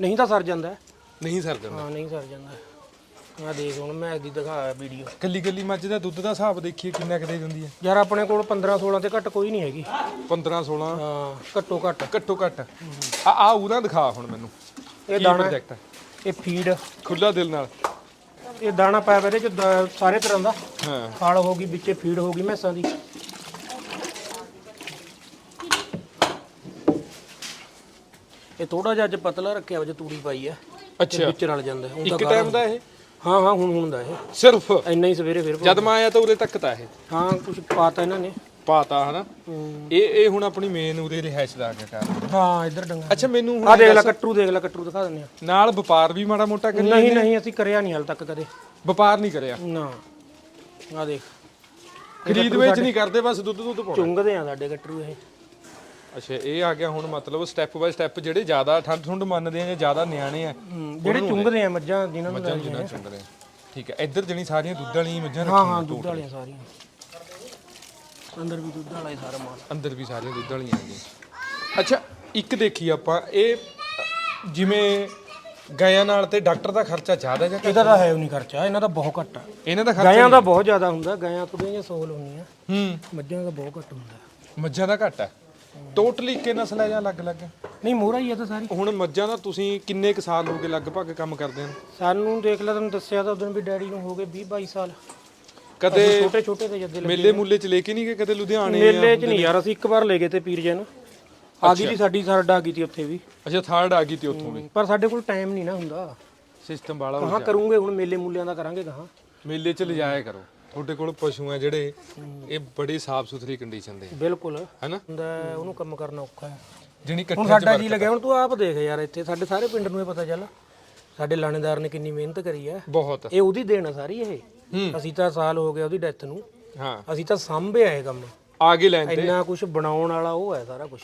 ਨਹੀਂ ਤਾਂ ਸਰ ਜਾਂਦਾ। ਨਹੀਂ ਸਰਦਾ ਹਾਂ ਨਹੀਂ ਸਰ ਜਾਂਦਾ ਆ ਦੇਖ ਹੁਣ ਮੈਂ ਦੀ ਦਿਖਾ ਵੀਡੀਓ। ਕੱਲੀ ਕੱਲੀ ਮੱਝ ਦਾ ਦੁੱਧ ਦਾ ਹਿਸਾਬ ਦੇਖੀਏ ਕਿੰਨਾ ਕੁ ਦੇ ਦਿੰਦੀ ਹੈ। ਯਾਰ ਆਪਣੇ ਕੋਲ 15 16 ਤੇ ਘੱਟ ਕੋਈ ਨਹੀਂ ਹੈਗੀ। 15 16 ਹਾਂ ਘੱਟੋ ਘੱਟ। ਘੱਟੋ ਘੱਟ। ਆ ਆ ਉਰਾਂ ਦਿਖਾ ਹੁਣ ਮੈਨੂੰ। ਇਹ ਦਾਣਾ ਇਹ ਫੀਡ। ਖੁੱਲਾ ਦਿਲ ਨਾਲ। ਇਹ ਦਾਣਾ ਪਾਇਆ ਇਹਦੇ ਚ ਸਾਰੇ ਤਰ੍ਹਾਂ ਦਾ। ਹਾਂ। ਖਾਲ ਹੋ ਗਈ ਵਿੱਚੇ ਫੀਡ ਹੋ ਗਈ ਮੈਸਾਂ ਦੀ। ਇਹ ਥੋੜਾ ਜਿਹਾ ਅੱਜ ਪਤਲਾ ਰੱਖਿਆ ਵਜੇ ਤੂੜੀ ਪਾਈ ਆ ਅੱਛਾ। ਵਿੱਚ ਰਲ ਜਾਂਦਾ ਹੁਣ ਇੱਕ ਟਾਈਮ ਦਾ ਇਹ? ਹਾਂ ਹਾਂ ਹੁਣ ਹੁਣ ਦਾ ਇਹ। ਸਿਰਫ? ਇੰਨਾ ਹੀ ਸਵੇਰੇ ਫਿਰ ਜਦ ਮੈਂ ਆਇਆ ਤਾਂ ਉਰੇ ਤੱਕ ਤਾਂ ਇਹ। ਹਾਂ ਕੁਝ ਪਾਤਾ ਇਹਨਾਂ ਨੇ। ਪਾਤਾ ਹਨਾ। ਇਹ ਇਹ ਹੁਣ ਆਪਣੀ ਮੇਨ ਉਰੇ ਰਿਹਾਇਸ਼ ਦਾ ਆ ਹਾਂ ਇੱਧਰ ਡੰਗਾ ਅੱਛਾ ਮੈਨੂੰ ਆ ਹੁਣ ਦੇਖ ਲੈ ਕੱਟਰੂ ਦੇਖ ਲੈ ਕੱਟਰੂ ਦਿਖਾ ਦਿੰਦੇ ਆ। ਨਾਲ ਵਪਾਰ ਵੀ ਮਾੜਾ ਮੋਟਾ ਕਰੀ ਨਹੀਂ ਨਹੀਂ ਅਸੀਂ ਕਰਿਆ ਨਹੀਂ ਹਾਲ ਤੱਕ ਕਦੇ। ਵਪਾਰ ਨਹੀਂ ਕਰਿਆ? ਨਾ। ਆ ਦੇਖ। ਖਰੀਦ ਵੇਚ ਨਹੀਂ ਕਰਦੇ ਬਸ ਦੁੱਧ ਦੁੱਧ ਪਾਉਣਾ। ਚੁੰਗਦੇ ਆ ਸਾਡੇ ਕੱਟਰੂ ਇਹ। ਅੱਛਾ ਇਹ ਆ ਗਿਆ ਹੁਣ ਮਤਲਬ ਸਟੈਪ ਬਾਈ ਸਟੈਪ ਜਿਹੜੇ ਜ਼ਿਆਦਾ ਠੰਡ ਠੁੰਡ ਮੰਨਦੇ ਆ ਜਾਂ ਜ਼ਿਆਦਾ ਨਿਆਣੇ ਆ ਜਿਹੜੇ ਚੁੰਗਦੇ ਆ ਮੱਝਾਂ ਜਿਨ੍ਹਾਂ ਨੂੰ ਮੱਝਾਂ ਜਿਹਨਾਂ ਚੁੰਗਦੇ ਆ। ਠੀਕ ਹੈ ਇੱਧਰ ਜਣੀ ਸਾਰੀਆਂ ਦੁੱਧ ਵਾਲੀਆਂ ਮੱਝਾਂ ਹਾਂ ਰੱਖੀਆਂ ਹਾਂ ਦੁੱਧ ਵਾਲੀਆਂ ਸਾਰੀਆਂ। ਅੰਦਰ ਵੀ ਦੁੱਧ ਵਾਲਾ ਹੀ ਸਾਰਾ ਮਾਲ। ਅੰਦਰ ਵੀ ਸਾਰੀਆਂ ਦੁੱਧ ਵਾਲੀਆਂ ਹੈਗੀਆਂ। ਅੱਛਾ ਇੱਕ ਦੇਖੀ ਆਪਾਂ ਇਹ ਜਿਵੇਂ ਗਾਇਆਂ ਨਾਲ ਤੇ ਡਾਕਟਰ ਦਾ ਖਰਚਾ ਜ਼ਿਆਦਾ ਜਾਂ ਘੱਟ? ਇਹਦਾ ਤਾਂ ਹੈ ਨਹੀਂ ਖਰਚਾ ਇਹਨਾਂ ਦਾ ਬਹੁਤ ਘੱਟ ਆ। ਇਹਨਾਂ ਦਾ ਖਰਚਾ ਗਾਇਆਂ ਦਾ ਬਹੁਤ ਜ਼ਿਆਦਾ ਹੁੰਦਾ ਗਾਇਆਂ ਥੋੜੀਆਂ ਜਿਹੀਆਂ ਸੋਲ ਹੁੰਦੀਆਂ ਹੂੰ। ਮੱਝਾਂ ਦਾ ਬਹੁਤ ਘੱਟ ਹੁੰਦਾ। ਮੱਝਾਂ ਦਾ ਘੱਟ ਹੈ ਟੋਟਲੀ ਕਿ ਨਸਲ ਹੈ ਜਾਂ ਅਲੱਗ-ਅਲੱਗ ਹੈ? ਨਹੀਂ ਮੋਹਰਾ ਹੀ ਆ ਤਾਂ ਸਾਰੀ। ਹੁਣ ਮੱਝਾਂ ਦਾ ਤੁਸੀਂ ਕਿੰਨੇ ਕੁ ਸਾਲ ਹੋ ਗਏ ਲਗਭਗ ਕੰਮ ਕਰਦੇ ਨੂੰ ਸਾਨੂੰ ਦੇਖ ਲੈ ਤੈਨੂੰ ਦੱਸਿਆ ਤਾਂ ਉਦੋਂ ਵੀ ਡੈਡੀ ਨੂੰ ਹੋ ਗਏ 20 22 ਸਾਲ। ਕਦੇ ਛੋਟੇ ਛੋਟੇ ਤੇ ਜੱਦੇ ਮੇਲੇ ਮੂਲੇ ਚ ਲੈ ਕੇ ਨਹੀਂ ਗਏ ਕਦੇ ਲੁਧਿਆਣੇ ਮੇਲੇ 'ਚ ਨਹੀਂ ਯਾਰ ਅਸੀਂ ਇੱਕ ਵਾਰ ਲੈ ਗਏ ਤੇ ਪੀਰ ਜਨ ਆ ਗਈ ਸੀ ਸਾਡੀ ਸਰਡ ਆ ਗਈ ਸੀ ਉੱਥੇ ਵੀ। ਅੱਛਾ ਥਰਡ ਆ ਗਈ ਤੇ ਉੱਥੋਂ ਵੀ। ਪਰ ਸਾਡੇ ਕੋਲ ਟਾਈਮ ਨਹੀਂ ਨਾ ਹੁੰਦਾ। ਸਿਸਟਮ ਵਾਲਾ ਕਹਾਂ ਕਰੂੰਗੇ ਹੁਣ ਮੇਲੇ ਮੂਲਿਆਂ ਦਾ ਕਰਾਂਗੇ ਕਹਾਂ? ਮੇਲੇ ਚ ਲਿਜਾਇਆ ਕਰੋ। ਤੁਹਾਡੇ ਕੋਲ ਪਸ਼ੂ ਆ ਜਿਹੜੇ ਇਹ ਬੜੀ ਸਾਫ਼ ਸੁਥਰੀ ਕੰਡੀਸ਼ਨ ਦੇ ਆ, ਬਿਲਕੁਲ। ਹੈਨਾ? ਹੁੰਦਾ ਹੈ, ਉਹਨੂੰ ਕੰਮ ਕਰਨਾ ਔਖਾ ਹੈ। ਜਿਹਨੀ ਹੁਣ ਇਕੱਠੇ ਸਾਡਾ ਜੀ ਲੱਗਿਆ ਹੁਣ ਤੂੰ ਆਪ ਦੇਖ ਯਾਰ ਇੱਥੇ ਸਾਡੇ ਸਾਰੇ ਪਿੰਡ ਨੂੰ ਇਹ ਪਤਾ ਚੱਲ। ਸਾਡੇ ਲਾਣੇਦਾਰ ਨੇ ਕਿੰਨੀ ਮਿਹਨਤ ਕਰੀ ਹੈ। ਬਹੁਤ। ਇਹ ਉਹਦੀ ਦੇਣ ਆ ਸਾਰੀ ਇਹ। ਅਸੀਂ ਤਾਂ ਸਾਲ ਹੋ ਗਿਆ ਉਹਦੀ ਡੈਥ ਨੂੰ। ਹਾਂ। ਅਸੀਂ ਤਾਂ ਸਾਂਭਿਆ ਇਹ ਕੰਮ। ਆਗੇ ਲੈਣ ਤੇ। ਇੰਨਾ ਕੁਝ ਬਣਾਉਣ ਵਾਲਾ ਉਹ ਹੈ ਸਾਰਾ ਕੁਝ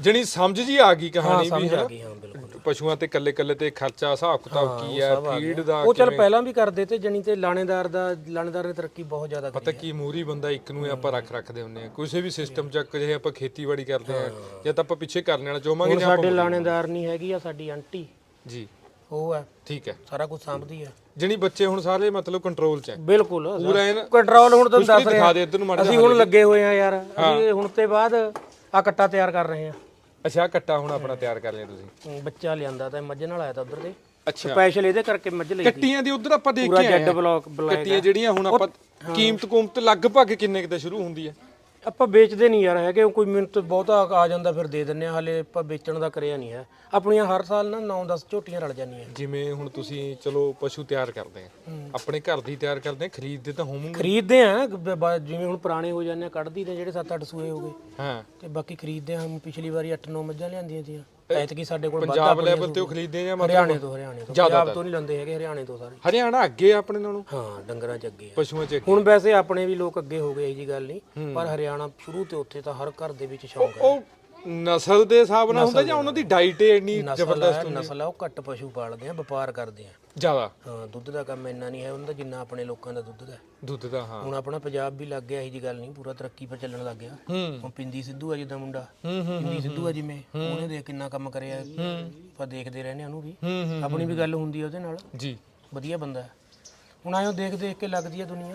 ਜਣੀ ਸਮਝ ਜੀ ਆ ਗਈ ਕਹਾਣੀ ਵੀ ਸਮਝ ਆ ਗਈ ਹਾਂ ਬਿਲਕੁਲ। ਪਸ਼ੂਆਂ ਤੇ ਕੱਲੇ ਕੱਲੇ ਤੇ ਖਰਚਾ ਹਿਸਾਬ ਕਿਤਾਬ ਕੀ ਹੈ ਫੀਡ ਦਾ ਉਹ ਚੱਲ ਪਹਿਲਾਂ ਵੀ ਕਰਦੇ ਤੇ ਜਣੀ ਤੇ ਲਾਣੇਦਾਰ ਦਾ ਲਾਣੇਦਾਰ ਨੇ ਤਰੱਕੀ ਬਹੁਤ ਜ਼ਿਆਦਾ ਕੀਤੀ ਪਤਾ ਕੀ ਮੂਰੀ ਬੰਦਾ ਇੱਕ ਨੂੰ ਹੀ ਆਪਾਂ ਰੱਖ ਰੱਖਦੇ ਹੁੰਨੇ ਆ ਕਿਸੇ ਵੀ ਸਿਸਟਮ ਚ ਜੇ ਆਪਾਂ ਖੇਤੀਬਾੜੀ ਕਰਦੇ ਆ ਜਾਂ ਤਾਂ ਆਪਾਂ ਪਿੱਛੇ ਕਰਨ ਵਾਲਾ ਚਾਹਾਂਗੇ ਹੁਣ ਜਾਂ ਸਾਡੇ ਲਾਣੇਦਾਰ ਨਹੀਂ ਹੈਗੀ ਆ ਸਾਡੀ ਆਂਟੀ। ਜੀ। ਉਹ ਹੈ। ਠੀਕ ਹੈ। ਸਾਰਾ ਕੁਝ ਸਾਂਭਦੀ ਹੈ। ਜਣੀ ਬੱਚੇ ਹੁਣ ਸਾਰੇ ਮਤਲਬ ਕੰਟਰੋਲ ਚ ਹੈ। ਬਿਲਕੁਲ। ਪੂਰਾ ਐਨ ਕੰਟਰੋਲ ਹੁਣ ਤੁਹਾਨੂੰ ਦੱਸ ਦਿਖਾ ਰਿਹਾ ਦੇ ਇੱਧਰ ਨੂੰ ਮਾੜਾ ਅਸੀਂ ਹੁਣ ਲੱਗੇ ਹੋਏ ਆ ਯਾਰ। ਅਸੀਂ ਹੁਣ ਤੇ ਬਾਅਦ ਆ ਕੱਟਾ ਤਿਆਰ ਕਰ ਰਹੇ ਆ ਅੱਛਾ ਕੱਟਾ ਹੁਣ ਆਪਣਾ ਤਿਆਰ ਕਰ ਲਿਆ ਤੁਸੀਂ। ਬੱਚਾ ਲਿਆਂਦਾ ਤਾਂ ਮੱਝ ਨਾਲ ਆਇਆ ਤਾਂ ਉਧਰ ਦੇ। ਅੱਛਾ। ਸਪੈਸ਼ਲ ਇਹਦੇ ਕਰਕੇ ਮੱਝ ਲਈ ਸੀ। ਕੱਟੀਆਂ ਦੀ ਉਧਰ ਆਪਾਂ ਦੇਖ ਪੂਰਾ ਕੇ ਆਏ ਜੈਡ ਆ ਬਲੌਕ ਬਲੈਕ ਕੱਟੀਆਂ ਜਿਹੜੀਆਂ ਹੁਣ ਆਪਾਂ ਕੀਮਤ ਕੁਮਤ ਲਗਭਗ ਕਿੰਨੇ ਕਿਤੇ ਸ਼ੁਰੂ ਹੁੰਦੀ ਹੈ? ਆਪਾਂ ਵੇਚਦੇ ਨਹੀਂ ਯਾਰ ਹੈਗੇ ਕੋਈ ਮਿੰਟ ਬਹੁਤਾ ਆ ਜਾਂਦਾ ਫਿਰ ਦੇ ਦਿੰਨੇ ਆ ਹਲੇ ਆਪਾਂ ਵੇਚਣ ਦਾ ਕਰਿਆ ਨਹੀਂ ਹੈ। ਆਪਣੀਆਂ ਹਰ ਸਾਲ ਨਾ 9-10 ਝੋਟੀਆਂ ਰਲ ਜਾਂਦੀਆਂ। ਜਿਵੇਂ ਹੁਣ ਤੁਸੀਂ ਚਲੋ ਪਸ਼ੂ ਤਿਆਰ ਕਰਦੇ ਆ ਆਪਣੇ ਘਰ ਦੀ ਤਿਆਰ ਕਰਦੇ ਆ ਖਰੀਦਦੇ ਤਾਂ ਹੋਵੋਗੇ। ਖਰੀਦਦੇ ਆ ਬ- ਬ- ਜਿਵੇਂ ਹੁਣ ਪੁਰਾਣੇ ਹੋ ਜਾਂਦੇ ਆ ਕੱਢਦੀ ਨੇ ਜਿਹੜੇ 7-8 ਸੂਏ ਹੋ ਗਏ। ਹਾਂ। ਤੇ ਬਾਕੀ ਖਰੀਦਦੇ ਆ ਹੁਣ ਪਿਛਲੀ ਵਾਰੀ 8-9 ਮੱਝਾਂ ਲਿਆਂਦੀਆਂ ਤੀਆਂ। ਐਤਕੀ ਸਾਡੇ ਕੋਲ ਪੰਜਾਬ ਲੈਵਲ ਤੇ ਉਹ ਖਰੀਦਦੇ ਆ ਜਾਂ ਮਤਲਬ ਹਰਿਆਣੇ ਤੋਂ ਹਰਿਆਣੇ ਤੋਂ। ਪੰਜਾਬ ਤੋਂ ਨਹੀਂ ਲੈਂਦੇ ਹੈਗੇ ਹਰਿਆਣੇ ਤੋਂ ਸਾਰੇ। ਹਰਿਆਣਾ ਅੱਗੇ ਆ ਆਪਣੇ ਨਾਲੋਂ? ਹਾਂ ਡੰਗਰਾਂ ਚ ਅੱਗੇ ਆ। ਪਸ਼ੂਆਂ 'ਚ ਹੁਣ ਵੈਸੇ ਆਪਣੇ ਵੀ ਲੋਕ ਅੱਗੇ ਹੋ ਗਏ ਇਹ ਜੀ ਗੱਲ ਨਹੀਂ ਪਰ ਹਰਿਆਣਾ ਸ਼ੁਰੂ ਤੇ ਉੱਥੇ ਤਾਂ ਹਰ ਘਰ ਦੇ ਵਿੱਚ ਸ਼ੌਂਕ ਹੈ ਉਹ ਨਸਲ ਦੇ ਹਿਸਾਬ ਨਾਲ ਹੁੰਦਾ ਜਾਂ ਉਹਨਾਂ ਦੀ ਡਾਈਟ ਇੰਨੀ ਨਸਲ ਹੈ ਨਸਲ ਹੈ ਉਹ ਘੱਟ ਪਸ਼ੂ ਪਾਲਦੇ ਆ ਵਪਾਰ ਕਰਦੇ ਆ। ਜ਼ਿਆਦਾ? ਹਾਂ ਦੁੱਧ ਦਾ ਕੰਮ ਇੰਨਾ ਨਹੀਂ ਹੈ ਉਹਨਾਂ ਦਾ ਜਿੰਨਾ ਆਪਣੇ ਲੋਕਾਂ ਦਾ ਦੁੱਧ ਦਾ। ਦੁੱਧ ਦਾ ਹਾਂ। ਹੁਣ ਆਪਣਾ ਪੰਜਾਬ ਵੀ ਲੱਗ ਗਿਆ ਇਹ ਜੀ ਗੱਲ ਨਹੀਂ ਪੂਰਾ ਤਰੱਕੀ 'ਤੇ ਚੱਲਣ ਲੱਗ ਗਿਆ। ਹੂੰ। ਹੁਣ ਪਿੰਦੀ ਸਿੱਧੂ ਆ ਜਿੱਦਾਂ ਮੁੰਡਾ। ਹੂੰ ਹੂੰ ਪਿੰਦੀ ਸਿੱਧੂ ਆ ਜਿਵੇਂ ਉਹਨੇ ਦੇਖ ਕਿੰਨਾ ਕੰਮ ਕਰਿਆ। ਆਪਾਂ ਦੇਖਦੇ ਰਹਿੰਦੇ ਆ ਉਹਨੂੰ ਵੀ। ਆਪਣੀ ਵੀ ਗੱਲ ਹੁੰਦੀ ਆ ਉਹਦੇ ਨਾਲ। ਜੀ। ਵਧੀਆ ਬੰਦਾ ਹੁਣ ਆਇਓ ਦੇਖ ਦੇਖ ਕੇ ਲੱਗਦੀ ਆ ਦੁਨੀਆ।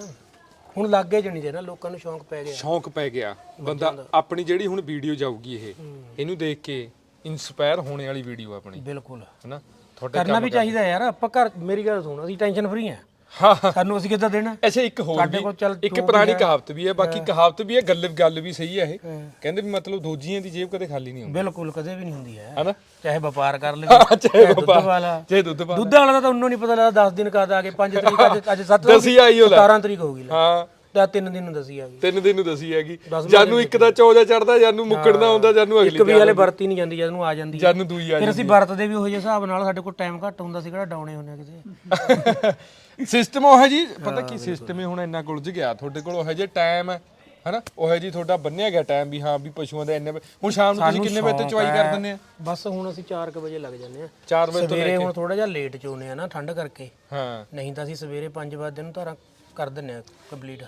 ਹੁਣ ਲੱਗ ਜਣੀ ਜੇ ਨਾ ਲੋਕਾਂ ਨੂੰ ਸ਼ੌਂਕ ਪੈ ਗਿਆ। ਸ਼ੌਂਕ ਪੈ ਗਿਆ। ਬੰਦਾ ਆਪਣੀ ਜਿਹੜੀ ਹੁਣ ਵੀਡੀਓ ਜਾਊਗੀ ਇਹ ਇਹਨੂੰ ਦੇਖ ਕੇ ਇਨਸਪਾਇਰ ਹੋਣੇ ਵਾਲੀ ਵੀਡੀਓ ਆਪਣੀ। ਬਿਲਕੁਲ। ਹੈਨਾ? ਤੁਹਾਡੇ ਕਰਨਾ ਵੀ ਚਾਹੀਦਾ ਯਾਰ ਆਪਾਂ ਘਰ ਮੇਰੀ ਗੱਲ ਸੁਣ ਅਸੀਂ ਟੈਨਸ਼ਨ ਫਰੀ ਆ। ਹਾਂ। ਸਾਨੂੰ ਅਸੀਂ ਕਿੱਦਾਂ ਦੇਣਾ? ਅੱਛਾ ਇੱਕ ਹੋਰ ਸਾਡੇ ਵੀ ਕੋਲ ਚੱਲ ਇੱਕ ਪੁਰਾਣੀ ਕਹਾਵਤ ਵੀ ਹੈ ਬਾਕੀ ਕਹਾਵਤ ਵੀ ਹੈ ਗੱਲ ਗੱਲ ਵੀ ਸਹੀ ਹੈ ਇਹ। ਕਹਿੰਦੇ ਵੀ ਮਤਲਬ ਦੋਜੀਆਂ ਦੀ ਜੇਬ ਕਦੇ ਖਾਲੀ ਨਹੀਂ ਹੁੰਦੀ। ਬਿਲਕੁਲ ਕਦੇ ਵੀ ਨਹੀਂ ਹੁੰਦੀ ਹੈ। ਹੈਨਾ? ਚਾਹੇ ਵਪਾਰ ਕਰ ਲੈ ਚਾਹੇ ਦੁੱਧ ਵਾਲਾ। ਜੇ ਦੁੱਧ ਪਾ ਦੁੱਧ ਵਾਲਾ ਦਾ ਤਾਂ ਉਹਨੂੰ ਨਹੀਂ ਪਤਾ ਲੱਗਦਾ 10 ਦਿਨ ਕਦ ਆ ਗਏ 5 ਤਰੀਕ ਅੱਜ ਅੱਜ 7 ਦਸੀ ਆਈ ਉਹ ਲੈ 17 ਤਰੀਕ ਹੋ ਗਈ ਲੈ। ਹਾਂ। ਤਾਂ 3 ਦਿਨ ਨੂੰ ਦਸੀ ਆ ਗਈ। ਤਿੰਨ ਦਿਨ ਨੂੰ ਦਸੀ ਹੈਗੀ। ਜਾਨੂੰ ਇੱਕ ਦਾ ਚੌਜਾ ਚੜਦਾ ਜਾਨੂੰ ਮੁੱਕੜਦਾ ਹੁੰਦਾ ਜਾਨੂੰ ਅਗਲੀ ਇੱਕ ਵੀ ਹਲੇ ਵਰਤੀ ਨਹੀਂ ਜਾਂਦੀ ਜਦ ਨੂੰ ਆ ਜਾਂਦੀ ਹੈ। ਜਾਨੂੰ ਦੂਈ ਆ ਫਿਰ ਅਸੀਂ ਵਰਤਦੇ ਵੀ ਉਹੋ ਜਿਹੇ ਹਿਸਾਬ ਨਾਲ ਸਾਡੇ ਕੋਲ ਟਾਈਮ ਘੱਟ ਹੁੰਦਾ ਸੀ ਕਿਹੜਾ ਡਾਉਣੇ ਹੁੰਦੇ ਆ ਕਿਤੇ। [LAUGHS] ਸਿਸਟਮ ਉਹ ਹੈ ਜੀ ਪਤਾ ਕੀ ਸਿਸਟਮ ਹੀ ਹੁਣ ਇੰਨਾ ਗੁਲਝ ਗਿਆ ਤੁਹਾਡੇ ਕੋਲ ਉਹ ਜੇ ਟਾਈਮ ਹੈ ਹਨਾ? ਉਹ ਹੈ ਜੀ ਤੁਹਾਡਾ ਬੰਨਿਆ ਗਿਆ ਟਾਈਮ ਵੀ ਹਾਂ ਵੀ ਪਸ਼ੂਆਂ ਦੇ ਇੰਨੇ ਵਜੇ- ਹੁਣ ਸ਼ਾਮ ਨੂੰ ਤੁਸੀਂ ਕਿੰਨੇ ਵਜੇ ਤੇ ਚਵਾਈ ਕਰ ਦਿੰਦੇ ਆ? ਬਸ ਹੁਣ ਅਸੀਂ 4 ਵਜੇ ਲੱਗ ਜਾਂਦੇ ਆ। 4 ਵਜੇ ਤੋਂ ਸਵੇਰੇ ਹੁਣ ਥੋੜਾ ਜਿਹਾ ਲੇਟ ਚੋਨੇ ਆ ਨਾ ਠੰਡ ਕਰਕੇ। ਹਾਂ। ਨਹੀਂ ਤਾਂ ਅਸੀਂ ਸਵੇਰੇ 5 ਵਜੇ ਨੂੰ ਧਾਰਾਂ ਕਰ ਦਿੰਨੇ ਆ ਕੰਪਲੀਟ